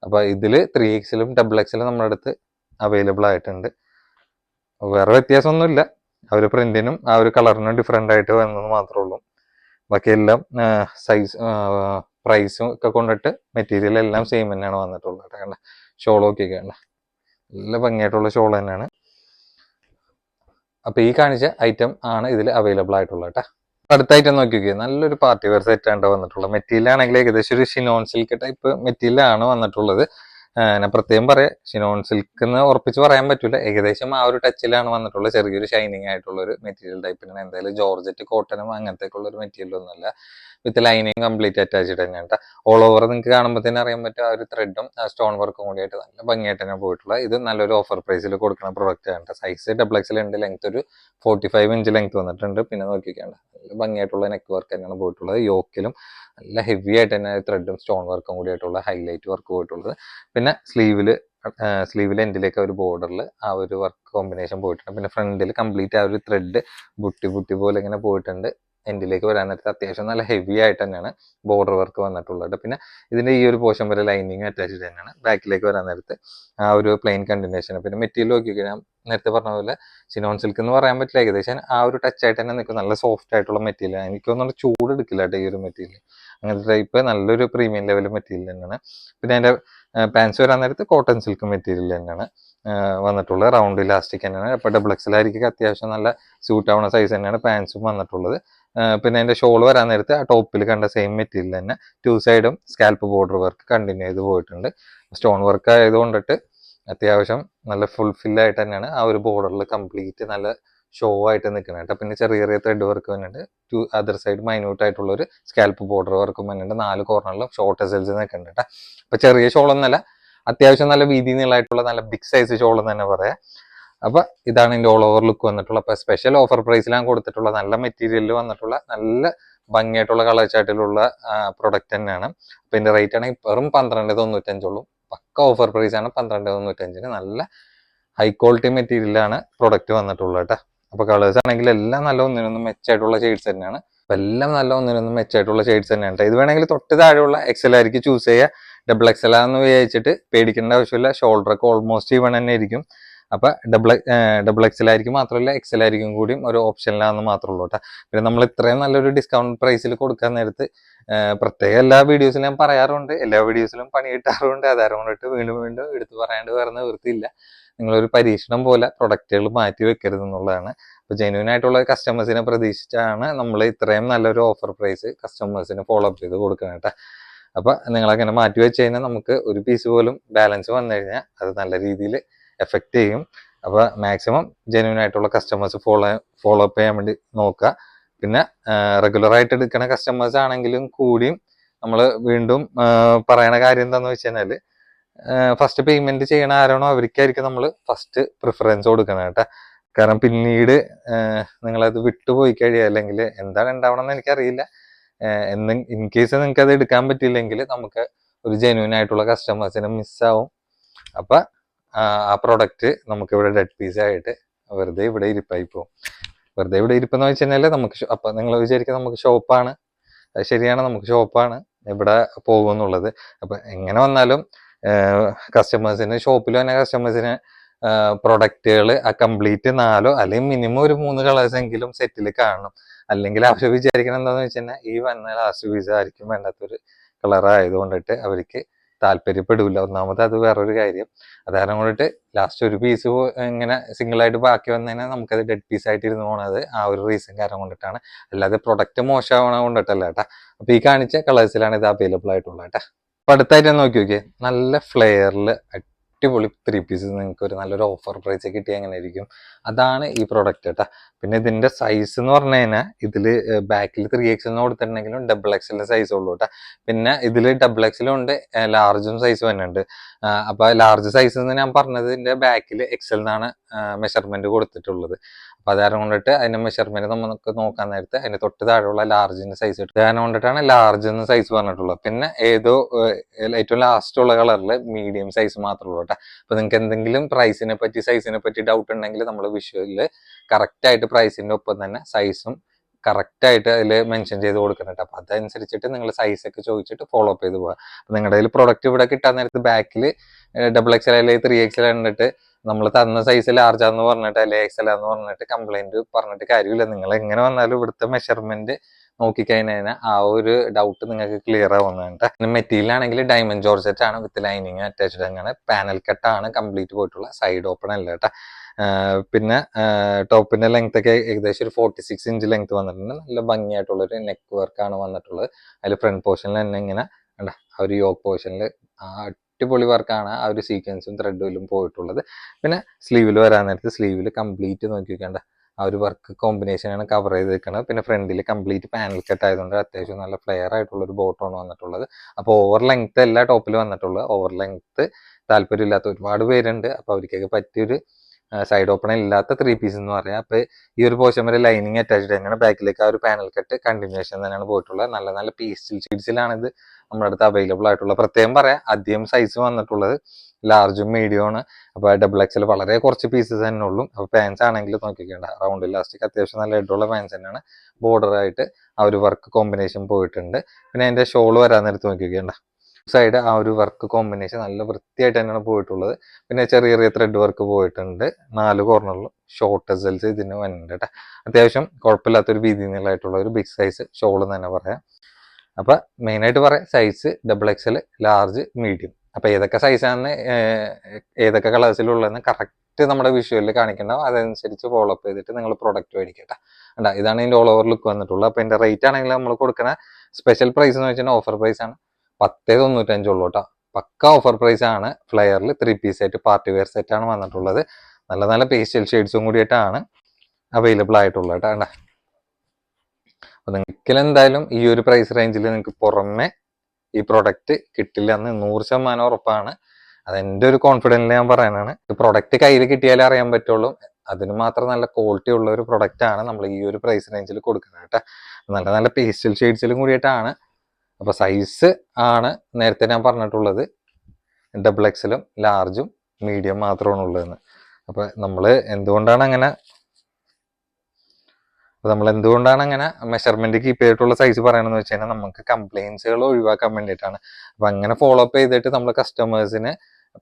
അപ്പോൾ ഇതിൽ ത്രീ എക്സിലും ഡബിൾ എക്സിലും നമ്മുടെ അടുത്ത് അവൈലബിൾ ആയിട്ടുണ്ട്. വേറെ വ്യത്യാസമൊന്നുമില്ല. ആ ഒരു പ്രിന്റിനും ആ ഒരു കളറിനും ഡിഫറെന്റ് ആയിട്ട് വരുന്നത് മാത്രമേ ഉള്ളൂ. ബാക്കി എല്ലാം സൈസ് പ്രൈസും ഒക്കെ കൊണ്ടിട്ട് മെറ്റീരിയൽ എല്ലാം സെയിം തന്നെയാണ് വന്നിട്ടുള്ളത്. കണ്ട? ഷോൾ ഒക്കെ കണ്ട? നല്ല ഭംഗിയായിട്ടുള്ള ഷോൾ തന്നെയാണ്. അപ്പൊ ഈ കാണിച്ച ഐറ്റം ആണ് ഇതിൽ അവൈലബിൾ ആയിട്ടുള്ളത് കേട്ടോ? അടുത്ത ഐറ്റം നോക്കി നോക്കിയാൽ നല്ലൊരു പാർട്ടി വെയർ സെറ്റ് ആണ് വന്നിട്ടുള്ളത്. മെറ്റീരിയൽ ആണെങ്കിൽ ഏകദേശം ഒരു ഷിനോൺ സിൽക്ക് ടൈപ്പ് മെറ്റീരിയൽ ആണ് വന്നിട്ടുള്ളത്. ഞാൻ പ്രത്യേകം പറയാം. ഷിനോൺ സിൽക്ക് എന്ന് ഉറപ്പിച്ച് പറയാൻ പറ്റില്ല ഏകദേശം ആ ഒരു ടച്ചിലാണ് വന്നിട്ടുള്ള ചെറിയൊരു ഷൈനിങ് ആയിട്ടുള്ള ഒരു മെറ്റീരിയൽ ടൈപ്പിനാണ് എന്തായാലും ജോർജറ്റ് കോട്ടനും അങ്ങനത്തേക്കുള്ള ഒരു മെറ്റീരിയൽ ഒന്നുമല്ല. വിത്ത് ലൈനിങ് കംപ്ലീറ്റ് അറ്റാച്ച്ഡ് തന്നെയാണ് ഓൾ ഓവർ നിങ്ങൾക്ക് കാണുമ്പോൾ തന്നെ അറിയാൻ പറ്റും ആ ഒരു ത്രെഡും സ്റ്റോൺ വർക്കും കൂടി ആയിട്ട് നല്ല ഭംഗിയായിട്ട് തന്നെ പോയിട്ടുള്ളത് ഇത് നല്ലൊരു ഓഫർ പ്രൈസിൽ കൊടുക്കുന്ന പ്രൊഡക്റ്റ് ആണ് സൈസ് ഡബിൾ എക്സിൽ ഉണ്ട് ലെങ്ത് ഒരു ഫോർട്ടി ഫൈവ് ഇഞ്ച് ലെങ്ത് വന്നിട്ടുണ്ട്. പിന്നെ നോക്കിക്കേണ്ട നല്ല ഭംഗിയായിട്ടുള്ള നെക്ക് വർക്ക് തന്നെയാണ് പോയിട്ടുള്ളത്. യോക്കിലും നല്ല ഹെവി ആയിട്ട് തന്നെ ത്രെഡും സ്റ്റോൺ വർക്കും കൂടി ആയിട്ടുള്ള ഹൈലൈറ്റ് വർക്ക് പോയിട്ടുള്ളത്. പിന്നെ സ്ലീവിൽ സ്ലീവിൽ എൻഡിലേക്ക് ഒരു ബോർഡറിൽ ആ ഒരു വർക്ക് കോമ്പിനേഷൻ പോയിട്ടുണ്ട്. പിന്നെ ഫ്രണ്ടിൽ കംപ്ലീറ്റ് ആ ഒരു ത്രെഡ് ബുട്ടി ബുട്ടി പോലെ ഇങ്ങനെ പോയിട്ടുണ്ട്. എൻഡിലേക്ക് വരാൻ നേരത്തെ അത്യാവശ്യം നല്ല ഹെവി ആയിട്ട് തന്നെയാണ് ബോർഡർ വർക്ക് വന്നിട്ടുള്ളത്. പിന്നെ ഇതിന്റെ ഈ ഒരു പോർഷൻ വരെ ലൈനിങ് അറ്റാച്ച്ഡ് തന്നെയാണ്. ബാക്കിലേക്ക് വരാൻ നേരത്ത് ആ ഒരു പ്ലെയിൻ കണ്ടിന്യൂഷൻ പിന്നെ മെറ്റീരിയൽ നോക്കി കഴിഞ്ഞാൽ നേരത്തെ പറഞ്ഞ പോലെ സിനോൺ സിൽക്ക് എന്ന് പറയാൻ പറ്റില്ല. ഏകദേശം ആ ഒരു ടച്ച് ആയിട്ട് തന്നെ നിൽക്കും. നല്ല സോഫ്റ്റ് ആയിട്ടുള്ള മെറ്റീരിയൽ എനിക്കൊന്നും ചൂട് എടുക്കില്ല ഈ ഒരു മെറ്റീരിയൽ അങ്ങനത്തെ ടൈപ്പ് നല്ലൊരു പ്രീമിയം ലെവൽ മെറ്റീരിയൽ തന്നെയാണ്. പിന്നെ അതിന്റെ പാൻസ് വരാൻ നേരത്ത് കോട്ടൺ സിൽക്ക് മെറ്റീരിയൽ തന്നെയാണ് വന്നിട്ടുള്ളത്. റൗണ്ട് ഇലാസ്റ്റിക് തന്നെയാണ്. അപ്പോൾ ഡബിൾ എക്സലായിരിക്കും അത്യാവശ്യം നല്ല സ്യൂട്ട് ആവുന്ന സൈസ് തന്നെയാണ് പാൻസും വന്നിട്ടുള്ളത്. പിന്നെ അതിന്റെ ഷോൾ വരാൻ നേരത്ത് ആ ടോപ്പിൽ കണ്ട സെയിം മെറ്റീരിയൽ തന്നെ ടു സൈഡും സ്കാൽപ്പ് ബോർഡർ വർക്ക് കണ്ടിന്യൂ ചെയ്ത് പോയിട്ടുണ്ട്. സ്റ്റോൺ വർക്ക് ആയതുകൊണ്ടിട്ട് അത്യാവശ്യം നല്ല ഫുൾഫിൽ ആയിട്ട് തന്നെയാണ് ആ ഒരു ബോർഡറിൽ കംപ്ലീറ്റ് നല്ല ഷോ ആയിട്ട് നിൽക്കുന്നത് കേട്ടോ. പിന്നെ ചെറിയ ചെറിയ ത്രെഡ് വർക്ക് വന്നിട്ട് ടു അതർ സൈഡ് മൈന്യൂട്ട് ആയിട്ടുള്ള ഒരു സ്കാൽപ്പ് ബോർഡർ വർക്കും വന്നിട്ട് നാല് കോർണറിലും ഷോർട്ട് എസൽസ് നിൽക്കുന്നുണ്ട് കേട്ടോ. അപ്പൊ ചെറിയ ഷോളൊന്നല്ല അത്യാവശ്യം നല്ല വീതി നീളമായിട്ടുള്ള നല്ല ബിഗ് സൈസ് ഷോൾ എന്ന് തന്നെ പറയാം. അപ്പൊ ഇതാണ് ഇതിന്റെ ഓൾ ഓവർ ലുക്ക് വന്നിട്ടുള്ള. അപ്പൊ സ്പെഷ്യൽ ഓഫർ പ്രൈസിലാണ് കൊടുത്തിട്ടുള്ള നല്ല മെറ്റീരിയലിൽ വന്നിട്ടുള്ള നല്ല ഭംഗിയായിട്ടുള്ള കളർ ചാർട്ടിലുള്ള പ്രൊഡക്റ്റ് തന്നെയാണ്. അപ്പൊ ഇതിന്റെ റേറ്റ് ആണെങ്കിൽ വെറും പന്ത്രണ്ട് തൊണ്ണൂറ്റഞ്ചുള്ളൂ. പക്ക ഓഫർ പ്രൈസ് ആണ് പന്ത്രണ്ട് തൊണ്ണൂറ്റഞ്ചിന്. നല്ല ഹൈ ക്വാളിറ്റി മെറ്റീരിയലാണ് പ്രൊഡക്റ്റ് വന്നിട്ടുള്ളത് കേട്ടോ. അപ്പൊ കളേഴ്സ് ആണെങ്കിൽ എല്ലാം നല്ല ഒന്നിനൊന്നും മെച്ചായിട്ടുള്ള ഷെയ്ഡ്സ് തന്നെയാണ്. അപ്പൊ എല്ലാം നല്ല ഒന്നിനൊന്നും മെച്ചായിട്ടുള്ള ഷെയ്ഡ്സ് തന്നെയാണ്. ഇത് വേണമെങ്കിൽ തൊട്ട് താഴെയുള്ള എക്സൽ ആയിരിക്കും ചൂസ് ചെയ്യുക. ഡബിൾ എക്സൽ ആണെന്ന് വിചാരിച്ചിട്ട് പേടിക്കേണ്ട ആവശ്യമില്ല. ഷോൾഡർ ഒക്കെ ഓൾമോസ്റ്റ് ഈവൺ തന്നെ ആയിരിക്കും. അപ്പൊ ഡബിൾ ഡബിൾ എക്സൽ ആയിരിക്കും മാത്രമല്ല എക്സൽ ആയിരിക്കും കൂടിയും ഒരു ഓപ്ഷനിലാണെന്ന് മാത്രമേ ഉള്ളൂ കേട്ടോ പിന്നെ നമ്മൾ ഇത്രയും നല്ലൊരു ഡിസ്കൗണ്ട് പ്രൈസിൽ കൊടുക്കാൻ നേരത്ത് പ്രത്യേക എല്ലാ വീഡിയോസിലും ഞാൻ പറയാറുണ്ട്. എല്ലാ വീഡിയോസിലും പണി കിട്ടാറുണ്ട്. അതാരം കൊണ്ടിട്ട് വീണ്ടും വീണ്ടും എടുത്തു പറയാണ്ട് വേറെ നിവൃത്തിയില്ല നിങ്ങളൊരു പരീക്ഷണം പോലെ പ്രൊഡക്റ്റുകൾ മാറ്റി വെക്കരുത് എന്നുള്ളതാണ്. അപ്പൊ ജെന്യൂൻ ആയിട്ടുള്ള കസ്റ്റമേഴ്സിനെ പ്രതീക്ഷിച്ചാണ് നമ്മൾ ഇത്രയും നല്ലൊരു ഓഫർ പ്രൈസ് കസ്റ്റമേഴ്സിന് ഫോളോ അപ്പ് ചെയ്ത് കൊടുക്കണം കേട്ടോ അപ്പൊ നിങ്ങളങ്ങനെ മാറ്റി വെച്ച് കഴിഞ്ഞാൽ നമുക്ക് ഒരു പീസ് പോലും ബാലൻസ് വന്നു കഴിഞ്ഞാൽ അത് നല്ല രീതിയിൽ എഫക്റ്റ് ചെയ്യും. അപ്പോൾ മാക്സിമം ജെന്യൂൻ ആയിട്ടുള്ള കസ്റ്റമേഴ്സ് ഫോളോ ഫോളോ അപ്പ് ചെയ്യാൻ വേണ്ടി നോക്കുക. പിന്നെ റെഗുലർ ആയിട്ട് എടുക്കുന്ന കസ്റ്റമേഴ്സ് ആണെങ്കിലും കൂടിയും നമ്മൾ വീണ്ടും പറയണ കാര്യം എന്താന്ന് വെച്ച് കഴിഞ്ഞാൽ ഫസ്റ്റ് പേയ്മെന്റ് ചെയ്യണ ആരാണോ അവർക്കായിരിക്കും നമ്മൾ ഫസ്റ്റ് പ്രിഫറൻസ് കൊടുക്കണം കേട്ടോ. കാരണം പിന്നീട് നിങ്ങളത് വിട്ടുപോയി കഴിയുക അല്ലെങ്കിൽ എന്താണ് ഉണ്ടാവണമെന്ന് എനിക്കറിയില്ല. എന്ന് ഇൻ കേസ് നിങ്ങൾക്ക് അത് എടുക്കാൻ പറ്റിയില്ലെങ്കിൽ നമുക്ക് ഒരു ജെന്യൂൻ ആയിട്ടുള്ള കസ്റ്റമേഴ്സിനെ മിസ്സാവും അപ്പൊ ആ, പ്രോഡക്റ്റ് നമുക്ക് ഇവിടെ ഡെഡ് പീസ് ആയിട്ട് വെറുതെ ഇവിടെ ഇരിപ്പായി പോകും വെറുതെ ഇവിടെ ഇരിപ്പെന്ന് വെച്ച് കഴിഞ്ഞാൽ നമുക്ക് അപ്പൊ നിങ്ങൾ വിചാരിക്കുക നമുക്ക് ഷോപ്പാണ്. അത് ശരിയാണ് നമുക്ക് ഷോപ്പാണ്. ഇവിടെ പോകുമെന്നുള്ളത് അപ്പൊ എങ്ങനെ വന്നാലും കസ്റ്റമേഴ്സിന് ഷോപ്പിൽ തന്നെ കസ്റ്റമേഴ്സിന് പ്രൊഡക്റ്റുകൾ ആ കംപ്ലീറ്റ് നാലോ അല്ലെങ്കിൽ മിനിമം ഒരു മൂന്ന് കളേഴ്സ് എങ്കിലും സെറ്റിൽ കാണണം അല്ലെങ്കിൽ അവർ വിചാരിക്കണം എന്താണെന്ന് വെച്ച് കഴിഞ്ഞാൽ ഈ വന്ന ലാസ്റ്റ് ആയിരിക്കും വേണ്ടാത്തൊരു കളർ ആയതുകൊണ്ടിട്ട് അവർക്ക് താല്പര്യപ്പെടില്ല ഒന്നാമത് അത് വേറൊരു കാര്യം. അതാരം കൊണ്ടിട്ട് ലാസ്റ്റ് ഒരു പീസ് ഇങ്ങനെ സിംഗിൾ ആയിട്ട് ബാക്കി വന്നതിനാൽ നമുക്കത് ഡെഡ് പീസ് ആയിട്ട് ഇരുന്ന് പോണത് ആ ഒരു റീസൺ കാരണം കൊണ്ടിട്ടാണ്. അല്ലാതെ പ്രൊഡക്റ്റ് മോശമാവണ കൊണ്ടിട്ടല്ല കേട്ടാ. അപ്പൊ ഈ കാണിച്ച കളേഴ്സിലാണ് ഇത് അവൈലബിൾ ആയിട്ടുള്ളത് കേട്ടാ. അപ്പൊ അടുത്തായിട്ട് നോക്കി നോക്കിയേ. നല്ല ഫ്ലെയറിൽ അടിപൊളി ത്രീ പീസ് നിങ്ങൾക്ക് ഒരു നല്ലൊരു ഓഫർ പ്രൈസ് കിട്ടിയാൽ എങ്ങനെ അതാണ് ഈ പ്രൊഡക്റ്റ് കേട്ടാ. പിന്നെ ഇതിന്റെ സൈസ് എന്ന് പറഞ്ഞു കഴിഞ്ഞാൽ ഇതിൽ ബാക്കിൽ ത്രീ എക്സ് എന്ന് കൊടുത്തിട്ടുണ്ടെങ്കിലും ഡബിൾ എക്സലിന്റെ സൈസ് ഉള്ളൂ കേട്ടോ. പിന്നെ ഇതിൽ ഡബിൾ എക്സിലും ഉണ്ട് ലാർജും സൈസ് തന്നെ ഉണ്ട് അപ്പൊ ലാർജ് സൈസ് എന്ന് ഞാൻ പറഞ്ഞത് ഇതിന്റെ ബാക്കിൽ എക്സൽ എന്നാണ് മെഷർമെന്റ് കൊടുത്തിട്ടുള്ളത്. അപ്പോൾ അത് കാരണം കൊണ്ടിട്ട് അതിന്റെ മെഷർമെന്റ് നമുക്ക് നോക്കാൻ നേരത്തെ അതിന്റെ തൊട്ട് താഴെയുള്ള ലാർജിന്റെ സൈസ് ഇട്ട്. കാരണം കൊണ്ടിട്ടാണ് ലാർജ് എന്ന് സൈസ് പറഞ്ഞിട്ടുള്ളത്. പിന്നെ ഏതോ ഏറ്റവും ലാസ്റ്റ് ഉള്ള കളറിൽ മീഡിയം സൈസ് മാത്രമേ ഉള്ളൂ കേട്ടോ. അപ്പോൾ നിങ്ങൾക്ക് എന്തെങ്കിലും പ്രൈസിനെ പറ്റി സൈസിനെ പറ്റി ഡൗട്ട് ഉണ്ടെങ്കിൽ നമ്മൾ വിഷ്വലിൽ കറക്റ്റ് ആയിട്ട് പ്രൈസിന്റെ ഒപ്പം തന്നെ സൈസും കറക്റ്റായിട്ട് അതിൽ മെൻഷൻ ചെയ്ത് കൊടുക്കുന്നുണ്ട്. അപ്പൊ അതനുസരിച്ചിട്ട് നിങ്ങൾ സൈസ് ഒക്കെ ചോദിച്ചിട്ട് ഫോളോ അപ്പ് ചെയ്ത് പോകുക നിങ്ങളുടെ കയ്യിൽ പ്രൊഡക്റ്റ് ഇവിടെ കിട്ടാൻ നേരത്ത് ബാക്കിൽ ഡബിൾ എക്സൽ അല്ലെങ്കിൽ ത്രീ എക്സൽ കണ്ടിട്ട് നമ്മൾ തന്ന സൈസ് ലാർജാന്ന് പറഞ്ഞിട്ട് അല്ലെങ്കിൽ എക്സൽ എന്ന് പറഞ്ഞിട്ട് കംപ്ലൈന്റ് പറഞ്ഞിട്ട് കാര്യമില്ല. നിങ്ങൾ എങ്ങനെ വന്നാലും ഇവിടുത്തെ മെഷർമെന്റ് നോക്കിക്കഴിഞ്ഞാൽ ആ ഒരു ഡൗട്ട് നിങ്ങൾക്ക് ക്ലിയർ ആവുന്നുണ്ട് മെറ്റീരിയൽ ആണെങ്കിൽ ഡയമണ്ട് ജോർജറ്റ് ആണ് വിത്ത് ലൈനിങ് അറ്റാച്ച്ഡ് അങ്ങനെ പാനൽ കട്ടാണ് കംപ്ലീറ്റ് പോയിട്ടുള്ള സൈഡ് ഓപ്പൺ അല്ല കേട്ടോ പിന്നെ ടോപ്പിന്റെ ലെങ്ത് ഒക്കെ ഏകദേശം ഒരു ഫോർട്ടി സിക്സ് ഇഞ്ച് ലെങ്ത് വന്നിട്ടുണ്ട്. നല്ല ഭംഗിയായിട്ടുള്ള ഒരു നെക്ക് വർക്കാണ് വന്നിട്ടുള്ളത്. അതിൽ ഫ്രണ്ട് പോർഷനിൽ തന്നെ ഇങ്ങനെ ആ ഒരു യോക്ക് പോർഷനിൽ ആ അടിപൊളി വർക്കാണ് ആ ഒരു സീക്വൻസും ത്രെഡിലും പോയിട്ടുള്ളത്. പിന്നെ സ്ലീവിൽ വരാൻ നേരത്ത് സ്ലീവിൽ കംപ്ലീറ്റ് നോക്കി വെക്കേണ്ട. ആ ഒരു വർക്ക് കോമ്പിനേഷനാണ് കവർ ചെയ്ത് വെക്കുന്നത് പിന്നെ ഫ്രണ്ടിൽ കംപ്ലീറ്റ് പാനൽ കട്ട് ആയതുകൊണ്ട് അത്യാവശ്യം നല്ല ഫ്ലെയർ ആയിട്ടുള്ള ഒരു ബോട്ടമാണ് വന്നിട്ടുള്ളത്. അപ്പോൾ ഓവർ ലെങ്ത് എല്ലാ ടോപ്പിൽ വന്നിട്ടുള്ളത് ഓവർ ലെങ്ത് താല്പര്യമില്ലാത്ത ഒരുപാട് പേരുണ്ട്. അപ്പോൾ അവർക്കൊക്കെ പറ്റിയൊരു സൈഡ് ഓപ്പണർ ഇല്ലാത്ത ത്രീ പീസ് എന്ന് പറയാം. അപ്പൊ ഈ ഒരു പോർഷൻ വരെ ലൈനിങ് അറ്റാച്ച്ഡ് തന്നെയാണ്. ബാക്കിലേക്ക് ആ ഒരു പാനൽ കട്ട് കണ്ടിന്യൂഷൻ തന്നെയാണ് പോയിട്ടുള്ളത്. നല്ല നല്ല പീസ്റ്റൽ ഷീറ്റ്സിലാണ് ഇത് നമ്മുടെ അടുത്ത് അവൈലബിൾ ആയിട്ടുള്ള പ്രത്യേകം പറയാം അധികം സൈസ് വന്നിട്ടുള്ളത് ലാർജും മീഡിയം ആണ്. അപ്പൊ ഡബിൾ എക്സൽ വളരെ കുറച്ച് പീസസ് തന്നെ ഉള്ളൂ. അപ്പൊ പാൻസ് ആണെങ്കിൽ നോക്കിക്കേണ്ട. റൗണ്ട് ഇലാസ്റ്റിക് അത്യാവശ്യം നല്ല ഇടുള്ള പാൻസ് തന്നെയാണ്. ബോർഡർ ആയിട്ട് ആ ഒരു വർക്ക് കോമ്പിനേഷൻ പോയിട്ടുണ്ട്. പിന്നെ അതിന്റെ ഷോൾ വരാൻ നേരത്ത് നോക്കിക്കേണ്ട. സൈഡ് ആ ഒരു വർക്ക് കോമ്പിനേഷൻ നല്ല വൃത്തിയായിട്ട് തന്നെയാണ് പോയിട്ടുള്ളത്. പിന്നെ ചെറിയ ചെറിയ ത്രെഡ് വർക്ക് പോയിട്ടുണ്ട്. നാല് കോർണറിലും ഷോർട്ട് എസൽസ് ഇതിന് വരുന്നുണ്ട് കേട്ടോ അത്യാവശ്യം കുഴപ്പമില്ലാത്തൊരു വീതി നീളമായിട്ടുള്ള ഒരു ബിഗ് സൈസ് ഷോൾ എന്ന് തന്നെ പറയാം. അപ്പൊ മെയിൻ ആയിട്ട് പറയാം size double XL large medium അപ്പൊ ഏതൊക്കെ സൈസാണ് ഏതൊക്കെ കളേഴ്സിലുള്ളതെന്ന് കറക്റ്റ് നമ്മുടെ വിഷ്വലിൽ കാണിക്കണ്ടാവും അതനുസരിച്ച് ഫോളോ അപ്പ് ചെയ്തിട്ട് നിങ്ങൾ പ്രൊഡക്റ്റ് മേടിക്കട്ടെ ഉണ്ടാ ഇതാണ് ഇതിന്റെ ഓൾ ഓവർ ലുക്ക് വന്നിട്ടുള്ളത്. അപ്പൊ ഇതിന്റെ റേറ്റ് ആണെങ്കിൽ നമ്മൾ കൊടുക്കുന്ന സ്പെഷ്യൽ പ്രൈസ് എന്ന് വെച്ചാൽ ഓഫർ പ്രൈസ് ആണ്. പത്തേ തൊണ്ണൂറ്റഞ്ചുള്ളൂ കേട്ടോ പക്ക ഓഫർ പ്രൈസ് ആണ് ഫ്ലെയറിൽ ത്രീ പീസ് ആയിട്ട് പാർട്ടി വെയർ സെറ്റ് ആണ് വന്നിട്ടുള്ളത്. നല്ല നല്ല പേസ്റ്റൽ ഷെയ്ഡ്സും കൂടിയിട്ടാണ് അവൈലബിൾ ആയിട്ടുള്ളത് കേട്ടോ. അപ്പൊ നിങ്ങൾക്ക് എന്തായാലും ഈ ഒരു പ്രൈസ് റേഞ്ചിൽ നിങ്ങൾക്ക് പുറമെ ഈ പ്രൊഡക്റ്റ് കിട്ടില്ല എന്ന് നൂറ് ശതമാനം ഉറപ്പാണ്. അതെന്റെ ഒരു കോൺഫിഡൻസിൽ ഞാൻ പറയാനാണ്. പ്രൊഡക്റ്റ് കയ്യിൽ കിട്ടിയാലേ അറിയാൻ പറ്റുള്ളൂ. അതിന് മാത്രം നല്ല ക്വാളിറ്റി ഉള്ള ഒരു പ്രൊഡക്റ്റ് ആണ് നമ്മൾ ഈ ഒരു പ്രൈസ് റേഞ്ചിൽ കൊടുക്കുന്നത് കേട്ടോ. നല്ല നല്ല പേസ്റ്റൽ ഷെയ്ഡ്സിലും കൂടിയിട്ടാണ് അപ്പൊ സൈസ് ആണ് നേരത്തെ ഞാൻ പറഞ്ഞിട്ടുള്ളത്. ഡബിൾ എക്സലും ലാർജും മീഡിയം മാത്രമാണ് ഉള്ളതെന്ന്. അപ്പോൾ നമ്മൾ എന്തുകൊണ്ടാണ് അങ്ങനെ? അപ്പോൾ നമ്മൾ എന്തുകൊണ്ടാണ് അങ്ങനെ മെഷർമെന്റ് കീപ്പ് ചെയ്തിട്ടുള്ള സൈസ് പറയണമെന്ന് വെച്ച് കഴിഞ്ഞാൽ നമുക്ക് കംപ്ലൈൻസുകൾ ഒഴിവാക്കാൻ വേണ്ടിയിട്ടാണ്. അപ്പോൾ അങ്ങനെ ഫോളോ അപ്പ് ചെയ്തിട്ട് നമ്മൾ കസ്റ്റമേഴ്സിന്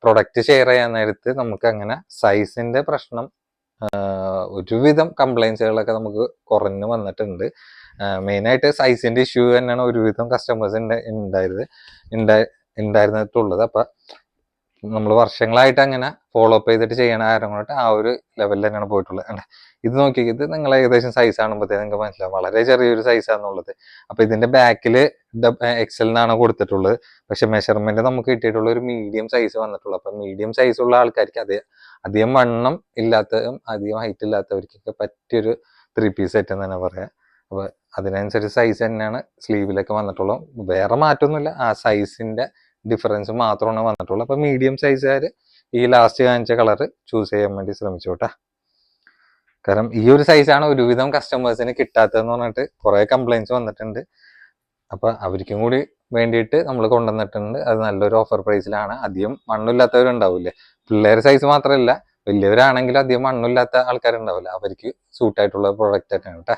പ്രൊഡക്റ്റ് ഷെയർ ചെയ്യാൻ നേരത്ത് നമുക്ക് അങ്ങനെ സൈസിന്റെ പ്രശ്നം ഒരുവിധം കംപ്ലൈൻസുകളൊക്കെ നമുക്ക് കുറഞ്ഞു വന്നിട്ടുണ്ട്. മെയിനായിട്ട് സൈസിന്റെ ഇഷ്യൂ തന്നെയാണ് ഒരുവിധം കസ്റ്റമേഴ്സ് ഉണ്ടായത് ഉണ്ടായി ഉണ്ടായിരുന്നിട്ടുള്ളത് അപ്പൊ നമ്മൾ വർഷങ്ങളായിട്ട് അങ്ങനെ ഫോളോ അപ്പ് ചെയ്തിട്ട് ചെയ്യണ ആരും കൊണ്ട് ആ ഒരു ലെവലിൽ തന്നെയാണ് പോയിട്ടുള്ളത്. ഇത് നോക്കിയത് നിങ്ങൾ ഏകദേശം സൈസ് ആണുമ്പോഴത്തേക്ക് നിങ്ങൾക്ക് മനസ്സിലാവും. വളരെ ചെറിയൊരു സൈസ് ആണെന്നുള്ളത് അപ്പൊ ഇതിന്റെ ബാക്കിൽ എക്സൽ എന്നാണ് കൊടുത്തിട്ടുള്ളത്. പക്ഷെ മെഷർമെന്റ് നമുക്ക് കിട്ടിയിട്ടുള്ള ഒരു മീഡിയം സൈസ് വന്നിട്ടുള്ളൂ. അപ്പൊ മീഡിയം സൈസ് ഉള്ള ആൾക്കാർക്ക് അതേ അധികം വണ്ണം ഇല്ലാത്തതും അധികം ഹൈറ്റ് ഇല്ലാത്തവർക്കൊക്കെ പറ്റിയൊരു ത്രീ പീസ് സെറ്റ് എന്ന് തന്നെ പറയാം. അപ്പൊ അതിനനുസരിച്ച് സൈസ് തന്നെയാണ് സ്ലീവിലൊക്കെ വന്നിട്ടുള്ളൂ. വേറെ മാറ്റമൊന്നുമില്ല ആ സൈസിന്റെ ഡിഫറൻസ് മാത്രമാണ് വന്നിട്ടുള്ളൂ. അപ്പോൾ മീഡിയം സൈസുകാർ ഈ ലാസ്റ്റ് കാണിച്ച കളർ ചൂസ് ചെയ്യാൻ വേണ്ടി ശ്രമിച്ചു കാരണം ഈ ഒരു സൈസാണ് ഒരുവിധം കസ്റ്റമേഴ്സിന് കിട്ടാത്തതെന്ന് പറഞ്ഞിട്ട് കുറേ കംപ്ലയിൻസ് വന്നിട്ടുണ്ട്. അപ്പോൾ അവർക്കും കൂടി വേണ്ടിയിട്ട് നമ്മൾ കൊണ്ടുവന്നിട്ടുണ്ട്. അത് നല്ലൊരു ഓഫർ പ്രൈസിലാണ് അധികം മണ്ണില്ലാത്തവരുണ്ടാവില്ലേ പിള്ളേർ സൈസ് മാത്രമല്ല വലിയവരാണെങ്കിലും അധികം മണ്ണില്ലാത്ത ആൾക്കാരുണ്ടാവില്ല. അവർക്ക് സൂട്ടായിട്ടുള്ള പ്രോഡക്റ്റ് തന്നെയാണ് കേട്ടോ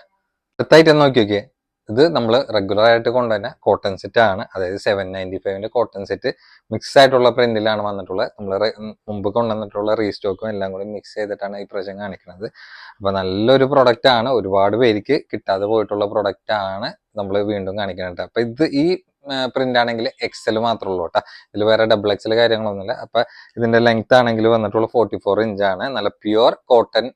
അടുത്തായിട്ട് നോക്കി നോക്കിയേ ഇത് നമ്മൾ റെഗുലറായിട്ട് കൊണ്ടുവരുന്ന കോട്ടൺ സെറ്റ് ആണ്. അതായത് സെവൻ നയന്റി ഫൈവിന്റെ കോട്ടൺ സെറ്റ് മിക്സ് ആയിട്ടുള്ള പ്രിന്റിലാണ് വന്നിട്ടുള്ളത്. നമ്മൾ മുമ്പ് കൊണ്ടുവന്നിട്ടുള്ള റീസ്റ്റോക്കും എല്ലാം കൂടി മിക്സ് ചെയ്തിട്ടാണ് ഈ പ്രശ്നം കാണിക്കുന്നത്. അപ്പൊ നല്ലൊരു പ്രൊഡക്റ്റ് ആണ്. ഒരുപാട് പേർക്ക് കിട്ടാതെ പോയിട്ടുള്ള പ്രൊഡക്റ്റ് ആണ് നമ്മൾ വീണ്ടും കാണിക്കുന്നത്. അപ്പൊ ഇത് ഈ പ്രിന്റ് ആണെങ്കിൽ എക്സൽ മാത്രമേ ഉള്ളൂ കേട്ടോ. ഇതിൽ വേറെ ഡബിൾ എക്സൽ കാര്യങ്ങളൊന്നുമില്ല. അപ്പൊ ഇതിന്റെ ലെങ്ത് ആണെങ്കിൽ വന്നിട്ടുള്ള ഫോർട്ടി ഫോർ ഇഞ്ചാണ് നല്ല പ്യുവർ കോട്ടൺ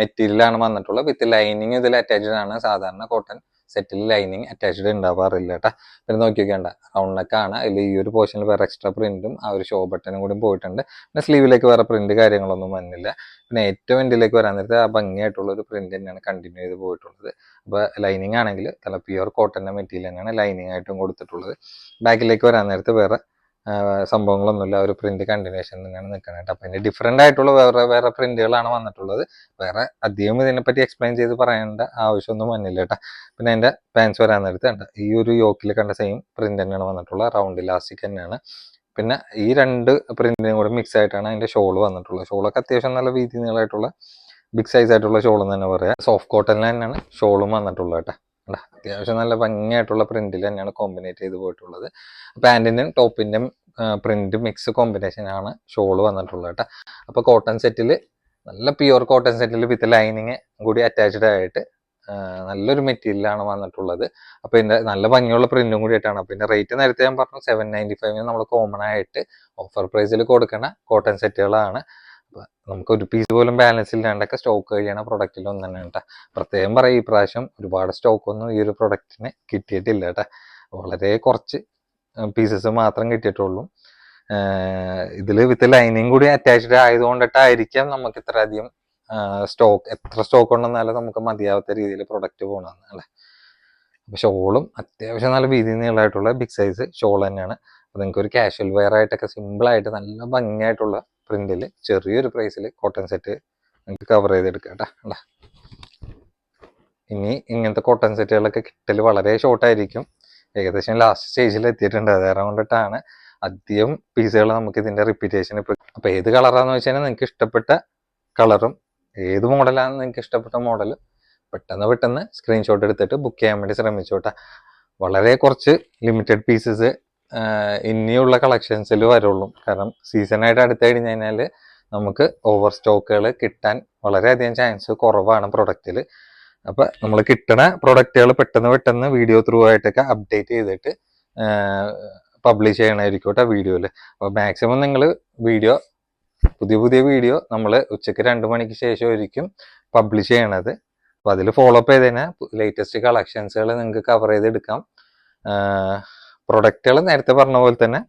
മെറ്റീരിയൽ ആണ് വന്നിട്ടുള്ളത്. വിത്ത് ലൈനിങ് ഇതിൽ അറ്റാച്ച്ഡ് ആണ്. സാധാരണ കോട്ടൺ സെറ്റിൽ ലൈനിങ് അറ്റാച്ച്ഡ് ഉണ്ടാവാറില്ല കേട്ടോ പിന്നെ നോക്കി നോക്കിയാണ്ട റൗണ്ട് നെക്ക് ആണ്. അതിൽ ഈ ഒരു പോർഷനിൽ വേറെ എക്സ്ട്രാ പ്രിന്റും ആ ഒരു ഷോ ബട്ടനും കൂടി പോയിട്ടുണ്ട്. പിന്നെ സ്ലീവിലേക്ക് വേറെ പ്രിന്റ് കാര്യങ്ങളൊന്നും വന്നില്ല. പിന്നെ ഏറ്റവും എൻഡിലേക്ക് വരാൻ നേരത്തെ ആ ഭംഗിയായിട്ടുള്ള ഒരു പ്രിന്റ് തന്നെയാണ് കണ്ടിന്യൂ ചെയ്ത് പോയിട്ടുള്ളത്. അപ്പോൾ ലൈനിങ് ആണെങ്കിൽ നല്ല പ്യുവർ കോട്ടന്റെ മെറ്റീരിയൽ തന്നെയാണ് ലൈനിങ് ആയിട്ടും കൊടുത്തിട്ടുള്ളത്. ബാക്കിലേക്ക് വരാൻ നേരത്തെ വേറെ സംഭവങ്ങളൊന്നുമില്ല. ഒരു പ്രിന്റ് കണ്ടിന്യൂഷൻ തന്നെയാണ് നിൽക്കുന്നത് അപ്പൊ അതിന്റെ ഡിഫറെന്റ് ആയിട്ടുള്ള വേറെ വേറെ പ്രിന്റുകളാണ് വന്നിട്ടുള്ളത്. വേറെ അധികം ഇതിനെപ്പറ്റി എക്സ്പ്ലെയിൻ ചെയ്ത് പറയേണ്ട ആവശ്യമൊന്നും വന്നില്ല കേട്ടോ. പിന്നെ അതിന്റെ പാൻസ് വരാൻ നേരത്തെ കണ്ട ഈ ഒരു യോക്കിൽ കണ്ട സെയിം പ്രിന്റ് തന്നെയാണ് വന്നിട്ടുള്ളത്. റൗണ്ട് ഇലാസ്റ്റിക് തന്നെയാണ്. പിന്നെ ഈ രണ്ട് പ്രിന്റിനും കൂടെ മിക്സ് ആയിട്ടാണ് അതിന്റെ ഷോൾ വന്നിട്ടുള്ളത്. ഷോളൊക്കെ അത്യാവശ്യം നല്ല വീതി ബിഗ് സൈസ് ആയിട്ടുള്ള ഷോൾ എന്ന് തന്നെ പറയാം. സോഫ്റ്റ് കോട്ടണിൽ തന്നെയാണ് ഷോളും വന്നിട്ടുള്ളത് കേട്ടോ? അത്യാവശ്യം നല്ല ഭംഗിയായിട്ടുള്ള പ്രിന്റിൽ തന്നെയാണ് കോമ്പിനേറ്റ് ചെയ്ത് പോയിട്ടുള്ളത്. പാന്റിന്റെയും ടോപ്പിന്റെയും പ്രിന്റ് മിക്സ് കോമ്പിനേഷൻ ആണ് ഷോൾ വന്നിട്ടുള്ളത് കേട്ടോ. അപ്പോൾ കോട്ടൺ സെറ്റിൽ നല്ല പ്യുവർ കോട്ടൺ സെറ്റിൽ വിത്ത് ലൈനിങ് കൂടി അറ്റാച്ച്ഡ് ആയിട്ട് നല്ലൊരു മെറ്റീരിയലാണ് വന്നിട്ടുള്ളത്. അപ്പോൾ ഇതിന്റെ നല്ല ഭംഗിയുള്ള പ്രിന്റും കൂടി ആയിട്ടാണ്. ഇതിന്റെ റേറ്റ് നേരത്തെ ഞാൻ പറഞ്ഞു സെവൻ നയന്റി ഫൈവിന് നമ്മൾ കോമൺ ആയിട്ട് ഓഫർ പ്രൈസിൽ കൊടുക്കുന്ന കോട്ടൺ സെറ്റുകളാണ് നമുക്ക് ഒരു പീസ് പോലും ബാലൻസ് ഇല്ലാണ്ടൊക്കെ സ്റ്റോക്ക് കഴിയണ പ്രൊഡക്റ്റിൽ ഒന്ന് തന്നെ കേട്ടോ. പ്രത്യേകം പറയും ഈ പ്രാവശ്യം ഒരുപാട് സ്റ്റോക്ക് ഒന്നും ഈ ഒരു പ്രൊഡക്റ്റിന് കിട്ടിയിട്ടില്ല കേട്ടോ. വളരെ കുറച്ച് പീസസ് മാത്രം കിട്ടിയിട്ടുള്ളൂ. ഇതിൽ വിത്ത് ലൈനിങ് കൂടി അറ്റാച്ച്ഡ് ആയതുകൊണ്ടിട്ടായിരിക്കാം നമുക്ക് ഇത്ര അധികം സ്റ്റോക്ക് എത്ര സ്റ്റോക്ക് ഉണ്ടെന്നാലും നമുക്ക് മതിയാവാത്ത രീതിയിൽ പ്രൊഡക്റ്റ് പോകണമെന്ന് അല്ലേ? അപ്പൊ ഷോളും അത്യാവശ്യം നല്ല വീതി നീളമായിട്ടുള്ള ബിഗ് സൈസ് ഷോൾ തന്നെയാണ്. അപ്പൊ നിങ്ങൾക്ക് ഒരു കാഷ്വൽ വെയർ ആയിട്ടൊക്കെ സിമ്പിൾ ആയിട്ട് നല്ല ഭംഗിയായിട്ടുള്ള പ്രിന്റിൽ ചെറിയൊരു പ്രൈസിൽ കോട്ടൺ സെറ്റ് നിങ്ങൾക്ക് കവർ ചെയ്തെടുക്കാം കേട്ടോ. ഇനി ഇങ്ങനത്തെ കോട്ടൺ സെറ്റുകളൊക്കെ കിട്ടൽ വളരെ ഷോർട്ടായിരിക്കും ഏകദേശം ലാസ്റ്റ് സ്റ്റേജിൽ എത്തിയിട്ടുണ്ട്. അത് കൊണ്ടിട്ടാണ് അധികം പീസുകൾ നമുക്ക് ഇതിന്റെ റിപ്പീറ്റേഷൻ ഇപ്പൊ അപ്പം ഏത് കളറാന്ന് വെച്ച് കഴിഞ്ഞാൽ നിങ്ങൾക്ക് ഇഷ്ടപ്പെട്ട കളറും ഏത് മോഡലാണ് നിങ്ങൾക്ക് ഇഷ്ടപ്പെട്ട മോഡലും പെട്ടെന്ന് പെട്ടെന്ന് സ്ക്രീൻഷോട്ട് എടുത്തിട്ട് ബുക്ക് ചെയ്യാൻ വേണ്ടി ശ്രമിച്ചോട്ടെ. വളരെ കുറച്ച് ലിമിറ്റഡ് പീസസ് ഇനിയുള്ള കളക്ഷൻസിൽ വരുള്ളൂ. കാരണം സീസണായിട്ട് അടുത്ത് കഴിഞ്ഞ് കഴിഞ്ഞാൽ നമുക്ക് ഓവർ സ്റ്റോക്കുകൾ കിട്ടാൻ വളരെയധികം ചാൻസ് കുറവാണ് പ്രൊഡക്റ്റിൽ അപ്പം നമ്മൾ കിട്ടണ പ്രൊഡക്റ്റുകൾ പെട്ടെന്ന് പെട്ടെന്ന് വീഡിയോ ത്രൂ ആയിട്ടൊക്കെ അപ്ഡേറ്റ് ചെയ്തിട്ട് പബ്ലിഷ് ചെയ്യണമായിരിക്കും കേട്ടോ വീഡിയോയിൽ അപ്പോൾ മാക്സിമം നിങ്ങൾ വീഡിയോ പുതിയ പുതിയ വീഡിയോ നമ്മൾ ഉച്ചയ്ക്ക് രണ്ട് മണിക്ക് ശേഷമായിരിക്കും പബ്ലിഷ് ചെയ്യണത്. അപ്പോൾ അതിൽ ഫോളോ അപ്പ് ചെയ്ത് കഴിഞ്ഞാൽ ലേറ്റസ്റ്റ് കളക്ഷൻസുകൾ നിങ്ങൾക്ക് കവർ ചെയ്തെടുക്കാം. പ്രൊഡക്റ്റുകൾ നേരത്തെ പറഞ്ഞ പോലെ തന്നെ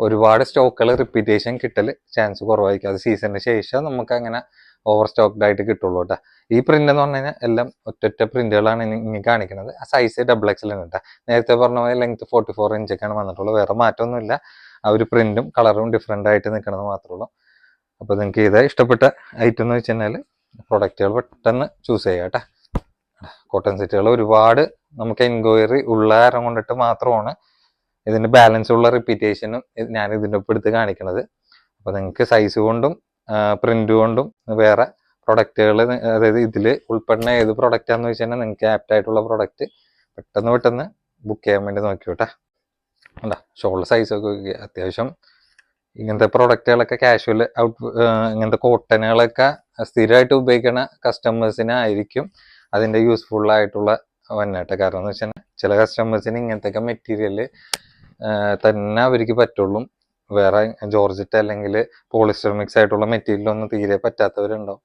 ഒരുപാട് സ്റ്റോക്കുകൾ റിപ്പീറ്റേഷൻ കിട്ടൽ ചാൻസ് കുറവായിരിക്കും. അത് സീസണിന് ശേഷം നമുക്ക് അങ്ങനെ ഓവർ സ്റ്റോക്ക്ഡ് ആയിട്ട് കിട്ടുള്ളൂ കേട്ടോ. ഈ പ്രിന്റ് എന്ന് പറഞ്ഞു കഴിഞ്ഞാൽ എല്ലാം ഒറ്റൊറ്റ പ്രിന്റുകളാണ് ഇനി കാണിക്കുന്നത്. ആ സൈസ് ഡബിൾ എക്സൽ ആണ് കേട്ടോ. നേരത്തെ പറഞ്ഞ പോലെ ലെങ്ത് ഫോർട്ടി ഫോർ ഇഞ്ചൊക്കെയാണ് വന്നിട്ടുള്ളത്. വേറെ മാറ്റമൊന്നുമില്ല. ആ ഒരു പ്രിന്റും കളറും ഡിഫറെന്റ് ആയിട്ട് നിൽക്കണത് മാത്രമുള്ളൂ അപ്പോൾ നിങ്ങൾക്ക് ഇത് ഇഷ്ടപ്പെട്ട ഐറ്റം എന്ന് വെച്ച് കഴിഞ്ഞാൽ പ്രൊഡക്റ്റുകൾ പെട്ടെന്ന് ചൂസ് ചെയ്യുക കേട്ടോ. കോട്ടൺ സെറ്റുകൾ ഒരുപാട് നമുക്ക് എൻക്വയറി ഉള്ള കാരണം കൊണ്ടിട്ട് മാത്രമാണ് ഇതിന്റെ ബാലൻസ് ഉള്ള റിപ്പീറ്റേഷനും ഞാൻ ഇതിന്റെ ഒപ്പം എടുത്ത് കാണിക്കുന്നത് അപ്പോൾ നിങ്ങൾക്ക് സൈസ് കൊണ്ടും പ്രിന്റ് കൊണ്ടും വേറെ പ്രൊഡക്റ്റുകൾ അതായത് ഇതിൽ ഉൾപ്പെടുന്ന ഏത് പ്രൊഡക്റ്റ് ആണെന്ന് വെച്ച് കഴിഞ്ഞാൽ നിങ്ങൾക്ക് ആപ്റ്റ് ആയിട്ടുള്ള പ്രൊഡക്റ്റ് പെട്ടെന്ന് പെട്ടെന്ന് ബുക്ക് ചെയ്യാൻ വേണ്ടി നോക്കിയോട്ടെ. ഉണ്ടാ ഷോൾ സൈസ് ഒക്കെ അത്യാവശ്യം ഇങ്ങനത്തെ പ്രൊഡക്റ്റുകളൊക്കെ കാഷ്വൽ ഔട്ട് ഇങ്ങനത്തെ കോട്ടനുകളൊക്കെ സ്ഥിരമായിട്ട് ഉപയോഗിക്കുന്ന കസ്റ്റമേഴ്സിനായിരിക്കും അതിന്റെ യൂസ്ഫുൾ ആയിട്ടുള്ള വന്നിട്ട്. കാരണം എന്ന് വെച്ചാൽ ചില കസ്റ്റമേഴ്സിന് ഇങ്ങനത്തെ മെറ്റീരിയൽ തന്നെ അവർക്ക് പറ്റുള്ളൂ. വേറെ ജോർജറ്റ് അല്ലെങ്കിൽ പോളിസ്റ്റർ മിക്സ് ആയിട്ടുള്ള മെറ്റീരിയൽ ഒന്നും തീരെ പറ്റാത്തവരുണ്ടാവും.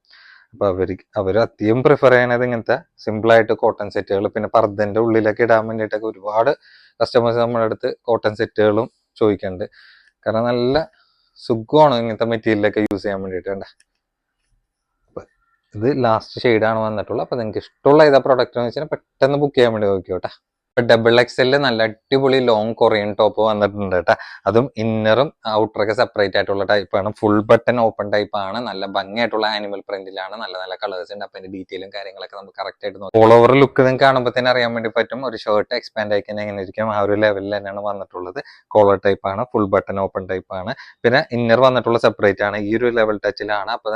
അപ്പൊ അവർക്ക് അവർ അധികം പ്രിഫർ ചെയ്യണത് ഇങ്ങനത്തെ സിമ്പിൾ ആയിട്ട് കോട്ടൺ സെറ്റുകൾ പിന്നെ പർദ്ദന്റെ ഉള്ളിലൊക്കെ ഇടാൻ വേണ്ടിയിട്ടൊക്കെ ഒരുപാട് കസ്റ്റമേഴ്സ് നമ്മുടെ അടുത്ത് കോട്ടൺ സെറ്റുകളും ചോദിക്കുന്നുണ്ട് കാരണം നല്ല സുഖമാണ് ഇങ്ങനത്തെ മെറ്റീരിയലൊക്കെ യൂസ് ചെയ്യാൻ വേണ്ടിയിട്ടുണ്ട് ഇത് ലാസ്റ്റ് ഷെയ്ഡാണ് വന്നിട്ടുള്ളത്. അപ്പൊ നിങ്ങൾക്ക് ഇഷ്ടമുള്ള ഏതാ പ്രൊഡക്റ്റ് എന്ന് വെച്ചാൽ പെട്ടെന്ന് ബുക്ക് ചെയ്യാൻ വേണ്ടി നോക്കിയോട്ടെ ഡബിൾ എക്സെല്ലിൽ നല്ല അടിപൊളി ലോങ് കൊറിയൻ ടോപ്പ് വന്നിട്ടുണ്ട് കേട്ടോ. അതും ഇന്നറും ഔട്ടറൊക്കെ സെപ്പറേറ്റ് ആയിട്ടുള്ള ടൈപ്പാണ് ഫുൾ ബട്ടൺ ഓപ്പൺ ടൈപ്പ് ആണ്. നല്ല ഭംഗിയായിട്ടുള്ള ആനിമൽ പ്രിന്റിലാണ് നല്ല നല്ല കളേഴ്സ് ഉണ്ട്. അപ്പൊ അതിന്റെ ഡീറ്റെയിലും കാര്യങ്ങളൊക്കെ നമുക്ക് കറക്റ്റ് ആയിട്ട് നോക്കാം. ഓൾ ഓവർ ലുക്ക് നിങ്ങൾക്ക് കാണുമ്പോൾ തന്നെ അറിയാൻ വേണ്ടി പറ്റും. ഒരു ഷർട്ട് എക്സ്പാൻഡ് ആയിക്കാൻ എങ്ങനെ ഇരിക്കും. ആ ഒരു ലെവലിൽ തന്നെയാണ് വന്നിട്ടുള്ളത്. കോളർ ടൈപ്പ് ആണ്. ഫുൾ ബട്ടൺ ഓപ്പൺ ടൈപ്പ് ആണ്. പിന്നെ ഇന്നർ വന്നിട്ടുള്ള സെപ്പറേറ്റ് ആണ്. ഈ ഒരു ലെവൽ ടച്ചിലാണ് അപ്പൊ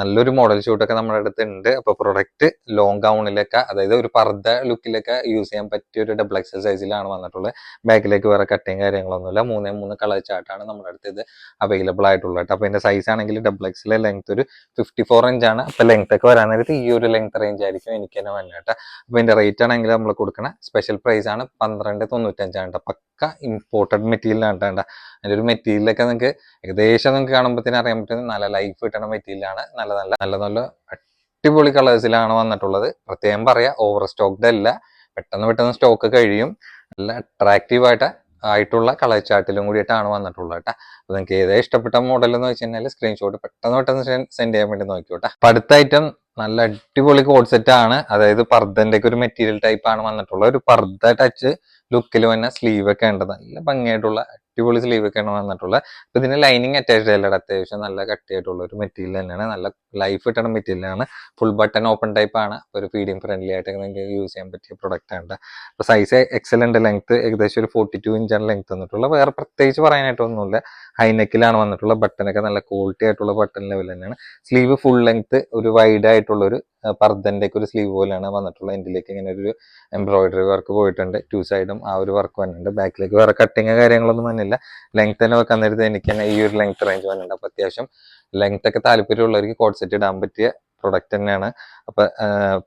നല്ലൊരു മോഡൽ ഷൂട്ടൊക്കെ നമ്മുടെ അടുത്ത് ഉണ്ട്. അപ്പൊ പ്രൊഡക്റ്റ് ലോങ് ഗൗണിലൊക്കെ അതായത് ഒരു പർദ്ദ ലുക്കിലൊക്കെ യൂസ് ചെയ്യാൻ പറ്റിയ ഒരു എക്സൽ സൈസിലാണ് വന്നിട്ടുള്ളത്. ബാക്കിലേക്ക് വേറെ കട്ടിങ് കാര്യങ്ങളൊന്നുമില്ല. മൂന്നേ മൂന്ന് കളർ ചാർട്ടാണ് നമ്മുടെ അടുത്ത് ഇത് അവൈലബിൾ ആയിട്ടുള്ളത് കേട്ടോ. അപ്പൊ ഇതിന്റെ സൈസ് ആണെങ്കിൽ ഡബിൾ എക്സിലെ ലെങ്ത് ഒരു ഫിഫ്റ്റി ഫോർ ഇഞ്ച് ആണ്. അപ്പൊ ലെങ്ത് ഒക്കെ വരാൻ നേരത്ത് ഈ ഒരു ലെങ്ത് റേഞ്ച് ആയിരിക്കും എനിക്ക് തന്നെ വന്നത് കേട്ടോ. അപ്പൊ ഇതിന്റെ റേറ്റ് ആണെങ്കിൽ നമ്മൾ കൊടുക്കണ സ്പെഷ്യൽ പ്രൈസ് ആണ് പന്ത്രണ്ട് തൊണ്ണൂറ്റഞ്ചാണ് പക്ക ഇമ്പോർട്ടഡ് മെറ്റീരിയൽ ആണ് കേട്ടോ. അതിന്റെ ഒരു മെറ്റീരിയലൊക്കെ നിങ്ങൾക്ക് ഏകദേശം നിങ്ങൾക്ക് കാണുമ്പോഴത്തേനും അറിയാൻ പറ്റുന്ന നല്ല ലൈഫ് കിട്ടുന്ന മെറ്റീരിയലാണ് നല്ല നല്ല നല്ല നല്ല അടിപൊളി കളേഴ്സിലാണ് വന്നിട്ടുള്ളത്. പ്രത്യേകം പറയാ ഓവർ സ്റ്റോക്ക്ഡ് അല്ല. പെട്ടെന്ന് പെട്ടെന്ന് സ്റ്റോക്ക് കഴിയും. നല്ല അട്രാക്റ്റീവ് ആയിട്ട് ആയിട്ടുള്ള കളർ ചാർട്ടിലും കൂടിയിട്ടാണ് വന്നിട്ടുള്ളത് കേട്ടോ. അപ്പൊ നിങ്ങൾക്ക് ഏതാ ഇഷ്ടപ്പെട്ട മോഡൽ എന്ന് വെച്ച് കഴിഞ്ഞാൽ സ്ക്രീൻഷോട്ട് പെട്ടെന്ന് പെട്ടെന്ന് സെൻഡ് ചെയ്യാൻ വേണ്ടി നോക്കിയോട്ടെ അപ്പൊ അടുത്ത ഐറ്റം നല്ല അടിപൊളി കോഡ് സെറ്റ് ആണ്. അതായത് പർദ്ദന്റെ ഒരു മെറ്റീരിയൽ ടൈപ്പ് ആണ് വന്നിട്ടുള്ളത്. ഒരു പർദ്ദ ടച്ച് ലുക്കിൽ തന്നെ സ്ലീവ് ഒക്കെ ഉണ്ട് നല്ല ഭംഗിയായിട്ടുള്ള അടിപൊളി സ്ലീവ് ഒക്കെ ആണ് വന്നിട്ടുള്ളത് അപ്പൊ ഇതിന് ലൈനിങ് അറ്റാച്ച്ഡ് അല്ല അത്യാവശ്യം നല്ല കട്ടിയായിട്ടുള്ള ഒരു മെറ്റീരിയൽ തന്നെയാണ്. നല്ല ലൈഫ് കിട്ടുന്ന മെറ്റീരിയലാണ് ഫുൾ ബട്ടൺ ഓപ്പൺ ടൈപ്പ് ആണ്. ഒരു ഫീഡിങ് ഫ്രണ്ട്ലി ആയിട്ട് നിങ്ങൾക്ക് യൂസ് ചെയ്യാൻ പറ്റിയ പ്രൊഡക്റ്റ് ആണ് അപ്പൊ സൈസ് എക്സലന്റ് ലെങ്ത് ഏകദേശം ഒരു ഫോർട്ടി ടു ഇഞ്ചാണ് ലെങ്ത് വന്നിട്ടുള്ളത് വേറെ പ്രത്യേകിച്ച് പറയാനായിട്ടൊന്നുമില്ല ഹൈനെക്കിലാണ് വന്നിട്ടുള്ള ബട്ടനൊക്കെ നല്ല ക്വാളിറ്റി ആയിട്ടുള്ള ബട്ടൺ ലെവൽ തന്നെയാണ്. സ്ലീവ് ഫുൾ ലെങ്ത് ഒരു വൈഡ് ആയിട്ടുള്ള ഒരു പർദ്ദന്റെ ഒക്കെ ഒരു സ്ലീവ് പോലെയാണ് വന്നിട്ടുള്ളത്. എന്റെലേക്ക് ഇങ്ങനെ ഒരു എംബ്രോയിഡറി വർക്ക് പോയിട്ടുണ്ട്. ടു സൈഡും ആ ഒരു വർക്ക് വന്നിട്ടുണ്ട്. ബാക്കിലേക്ക് വേറെ കട്ടിങ് കാര്യങ്ങളൊന്നും വന്നില്ല. ലെങ്ത് തന്നെ വെക്കാൻ നേരത്തെ എനിക്ക് തന്നെ ഈ ഒരു ലെങ്ത് റേഞ്ച് വന്നിട്ടുണ്ട്. അപ്പൊ അത്യാവശ്യം ലെങ്ത് ഒക്കെ താല്പര്യമുള്ളവർക്ക് കോഡ് സെറ്റ് ഇടാൻ പറ്റിയ പ്രൊഡക്റ്റ് തന്നെയാണ്. അപ്പൊ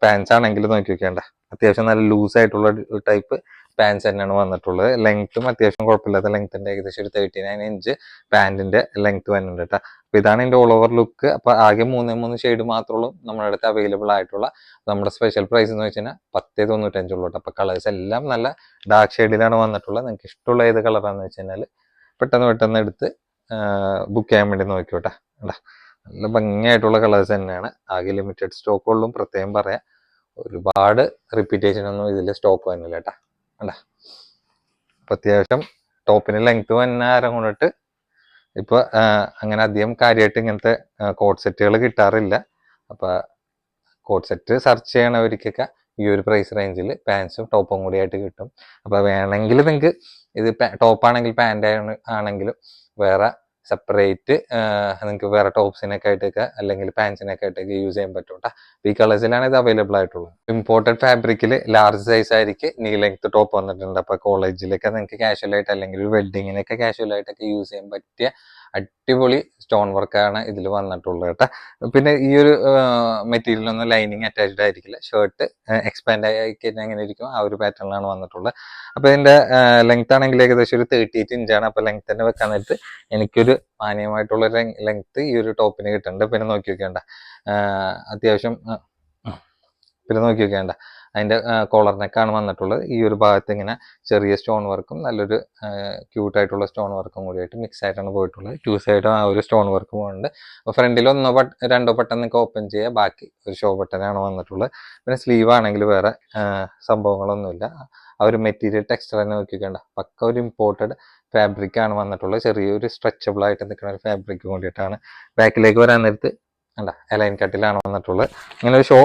പാൻസ് ആണെങ്കിൽ നോക്കി വെക്കേണ്ട അത്യാവശ്യം നല്ല ലൂസ് ആയിട്ടുള്ള ടൈപ്പ് പാൻസ് തന്നെയാണ് വന്നിട്ടുള്ളത്. ലെങ്ത്തും അത്യാവശ്യം കുഴപ്പമില്ലാത്ത ലെങ്ത്തിന്റെ ഏകദേശം ഒരു തേർട്ടി നയൻ ഇഞ്ച് പാന്റിന്റെ ലെങ്ത് വരുന്നുണ്ട് കേട്ടോ അപ്പൊ ഇതാണ് ഇതിന്റെ ഓൾ ഓവർ ലുക്ക് അപ്പൊ ആകെ മൂന്നേ മൂന്ന് ഷെയ്ഡ് മാത്രമുള്ളൂ നമ്മുടെ അടുത്ത് അവൈലബിൾ ആയിട്ടുള്ള നമ്മുടെ സ്പെഷ്യൽ പ്രൈസ് എന്ന് വെച്ചാൽ പത്തേ തൊണ്ണൂറ്റഞ്ചുള്ളൂ കേട്ടോ അപ്പൊ കളേഴ്സ് എല്ലാം നല്ല ഡാർക്ക് ഷെയ്ഡിലാണ് വന്നിട്ടുള്ളത്. നിങ്ങൾക്ക് ഇഷ്ടമുള്ള ഏത് കളറാന്ന് വെച്ച് കഴിഞ്ഞാൽ പെട്ടെന്ന് പെട്ടെന്ന് എടുത്ത് ബുക്ക് ചെയ്യാൻ വേണ്ടി നോക്കിയോട്ടെ കേട്ടാ നല്ല ഭംഗിയായിട്ടുള്ള കളേഴ്സ് തന്നെയാണ്. ആകെ ലിമിറ്റഡ് സ്റ്റോക്കുകളിലും പ്രത്യേകം പറയാം. ഒരുപാട് റിപ്പീറ്റേഷൻ ഒന്നും ഇതിൽ സ്റ്റോക്ക് വന്നില്ല കേട്ടാ കണ്ടാ അപ്പൊ അത്യാവശ്യം ടോപ്പിന് ലെങ്ത് വന്ന ആരം കൊണ്ടിട്ട് ഇപ്പൊ അങ്ങനെ അധികം കാര്യമായിട്ട് ഇങ്ങനത്തെ കോഡ് സെറ്റുകൾ കിട്ടാറില്ല. അപ്പോൾ കോഡ് സെറ്റ് സെർച്ച് ചെയ്യണവർക്കൊക്കെ ഈ ഒരു പ്രൈസ് റേഞ്ചിൽ പാൻസും ടോപ്പും കൂടി ആയിട്ട് കിട്ടും. അപ്പോൾ വേണമെങ്കിൽ നിങ്ങൾക്ക് ഇത് ടോപ്പാണെങ്കിൽ പാന്റ് ആണെങ്കിലും വേറെ സെപ്പറേറ്റ് നിങ്ങൾക്ക് വേറെ ടോപ്സിനൊക്കെ ആയിട്ടൊക്കെ അല്ലെങ്കിൽ പാൻസിനൊക്കെ ആയിട്ടൊക്കെ യൂസ് ചെയ്യാൻ പറ്റും കേട്ടോ ഈ കളേഴ്സിലാണ് ഇത് അവൈലബിൾ ആയിട്ടുള്ളത് ഇമ്പോർട്ടഡ് ഫാബ്രിക്കിൽ ലാർജ് സൈസ് ആയിരിക്കും നീ ലെങ്ത് ടോപ്പ് വന്നിട്ടുണ്ട്. അപ്പോൾ കോളേജിലൊക്കെ നിങ്ങൾക്ക് കാഷ്വൽ ആയിട്ട് അല്ലെങ്കിൽ വെഡിങ്ങിനൊക്കെ കാഷ്വൽ ആയിട്ടൊക്കെ യൂസ് ചെയ്യാൻ പറ്റിയ അടിപൊളി സ്റ്റോൺ വർക്കാണ് ഇതിൽ വന്നിട്ടുള്ളത് കേട്ടോ. പിന്നെ ഈ ഒരു മെറ്റീരിയലൊന്നും ലൈനിങ് അറ്റാച്ച്ഡ് ആയിരിക്കില്ല. ഷർട്ട് എക്സ്പാൻഡ് ആയി കഴിഞ്ഞാൽ എങ്ങനെ ഇരിക്കും. ആ ഒരു പാറ്റേണിലാണ് വന്നിട്ടുള്ളത്. അപ്പോൾ ഇതിന്റെ ലെങ്ത് ആണെങ്കിൽ ഏകദേശം ഒരു തേർട്ടി എയ്റ്റ് ഇഞ്ചാണ് അപ്പോൾ ലെങ്ത് തന്നെ വെക്കാൻ നേരത്ത് എനിക്കൊരു മാന്യമായിട്ടുള്ള ലെങ്ത് ഈ ഒരു ടോപ്പിന് കിട്ടുന്നുണ്ട്. പിന്നെ നോക്കി വെക്കേണ്ട. അത്യാവശ്യം പിന്നെ നോക്കി വെക്കേണ്ട. അതിന്റെ കോളർ നെക്കാണ് വന്നിട്ടുള്ളത്. ഈ ഒരു ഭാഗത്ത് ഇങ്ങനെ ചെറിയ സ്റ്റോൺ വർക്കും നല്ലൊരു ക്യൂട്ടായിട്ടുള്ള സ്റ്റോൺ വർക്കും കൂടിയായിട്ട് മിക്സ് ആയിട്ടാണ് പോയിട്ടുള്ളത്. ടു സൈഡും ആ ഒരു സ്റ്റോൺ വർക്കും ഉണ്ട്. അപ്പോൾ ഫ്രണ്ടിൽ ഒന്നോ ബട്ട് രണ്ടോ ബട്ടൺ നിങ്ങൾക്ക് ഓപ്പൺ ചെയ്യുക ബാക്കി ഒരു ഷോ ബട്ടനാണ് വന്നിട്ടുള്ളത്. പിന്നെ സ്ലീവ് ആണെങ്കിൽ വേറെ സംഭവങ്ങളൊന്നുമില്ല. ആ ഒരു മെറ്റീരിയൽ ടെക്സ്റ്റർ തന്നെ നോക്കിക്കേണ്ട. പക്ക ഒരു ഇമ്പോർട്ടഡ് ഫാബ്രിക് ആണ് വന്നിട്ടുള്ളത്. ചെറിയൊരു സ്ട്രെച്ചബിൾ ആയിട്ട് നിൽക്കുന്ന ഒരു ഫാബ്രിക് വേണ്ടിയിട്ടാണ് ബാക്കിലേക്ക് വരാൻ നേരത്ത് അല്ല എലൈൻ കട്ടിലാണ് വന്നിട്ടുള്ളത്. ഇങ്ങനെ ഒരു ഷോ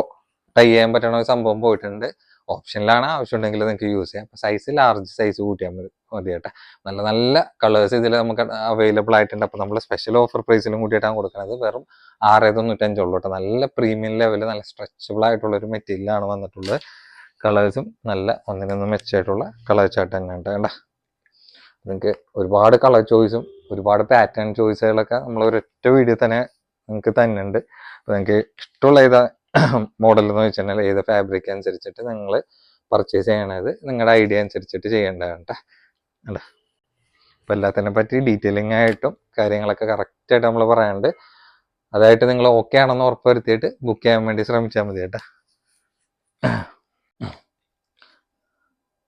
ടൈ ചെയ്യാൻ പറ്റണ ഒരു സംഭവം പോയിട്ടുണ്ട്. ഓപ്ഷനിലാണ് ആവശ്യമുണ്ടെങ്കിൽ നിങ്ങൾക്ക് യൂസ് ചെയ്യാം. സൈസ് ലാർജ് സൈസ് കൂട്ടിയാൽ മതി മതി കേട്ടോ. നല്ല നല്ല കളേഴ്സ് ഇതിൽ നമുക്ക് അവൈലബിൾ ആയിട്ടുണ്ട്. അപ്പോൾ നമ്മൾ സ്പെഷ്യൽ ഓഫർ പ്രൈസിലും കൂട്ടിയിട്ടാണ് കൊടുക്കുന്നത് വെറും ആറ് തൊണ്ണൂറ്റഞ്ചുള്ളൂ കേട്ടോ. നല്ല പ്രീമിയം ലെവലിൽ നല്ല സ്ട്രെച്ചബിൾ ആയിട്ടുള്ള ഒരു മെറ്റീരിയലാണ് വന്നിട്ടുള്ളത്. കളേഴ്സും നല്ല ഒന്നിനൊന്ന് മെച്ചമായിട്ടുള്ള കളർ ചാർട്ട് തന്നെ ഉണ്ട് കേട്ടോ. നിങ്ങൾക്ക് ഒരുപാട് കളർ ചോയ്സും ഒരുപാട് പാറ്റേൺ ചോയ്സുകളൊക്കെ നമ്മൾ ഒരൊറ്റ വീഡിയോ തന്നെ നിങ്ങൾക്ക് തന്നെ ഉണ്ട് അപ്പോൾ നിങ്ങൾക്ക് ഇഷ്ടമുള്ള ഏതാ മോഡൽ എന്ന് വെച്ചാൽ ഏത് ഫാബ്രിക് അനുസരിച്ചിട്ട് നിങ്ങൾ പർച്ചേസ് ചെയ്യണത് നിങ്ങളുടെ ഐഡിയ അനുസരിച്ചിട്ട് ചെയ്യേണ്ടതാണ് കേട്ടോ അപ്പം എല്ലാത്തിനെ പറ്റി ഡീറ്റെയിലിംഗ് ആയിട്ടും കാര്യങ്ങളൊക്കെ കറക്റ്റായിട്ട് നമ്മൾ പറയാണ്ട് അതായിട്ട് നിങ്ങൾ ഓക്കെ ആണെന്ന് ഉറപ്പ് വരുത്തിയിട്ട് ബുക്ക് ചെയ്യാൻ വേണ്ടി ശ്രമിച്ചാൽ മതി കേട്ടോ.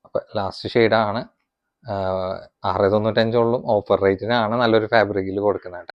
അപ്പം ലാസ്റ്റ് ഷെയ്ഡാണ് ആറ് തൊണ്ണൂറ്റഞ്ചോളം ഓഫർ റേറ്റിനാണ് നല്ലൊരു ഫാബ്രിക്കിൽ കൊടുക്കുന്നത്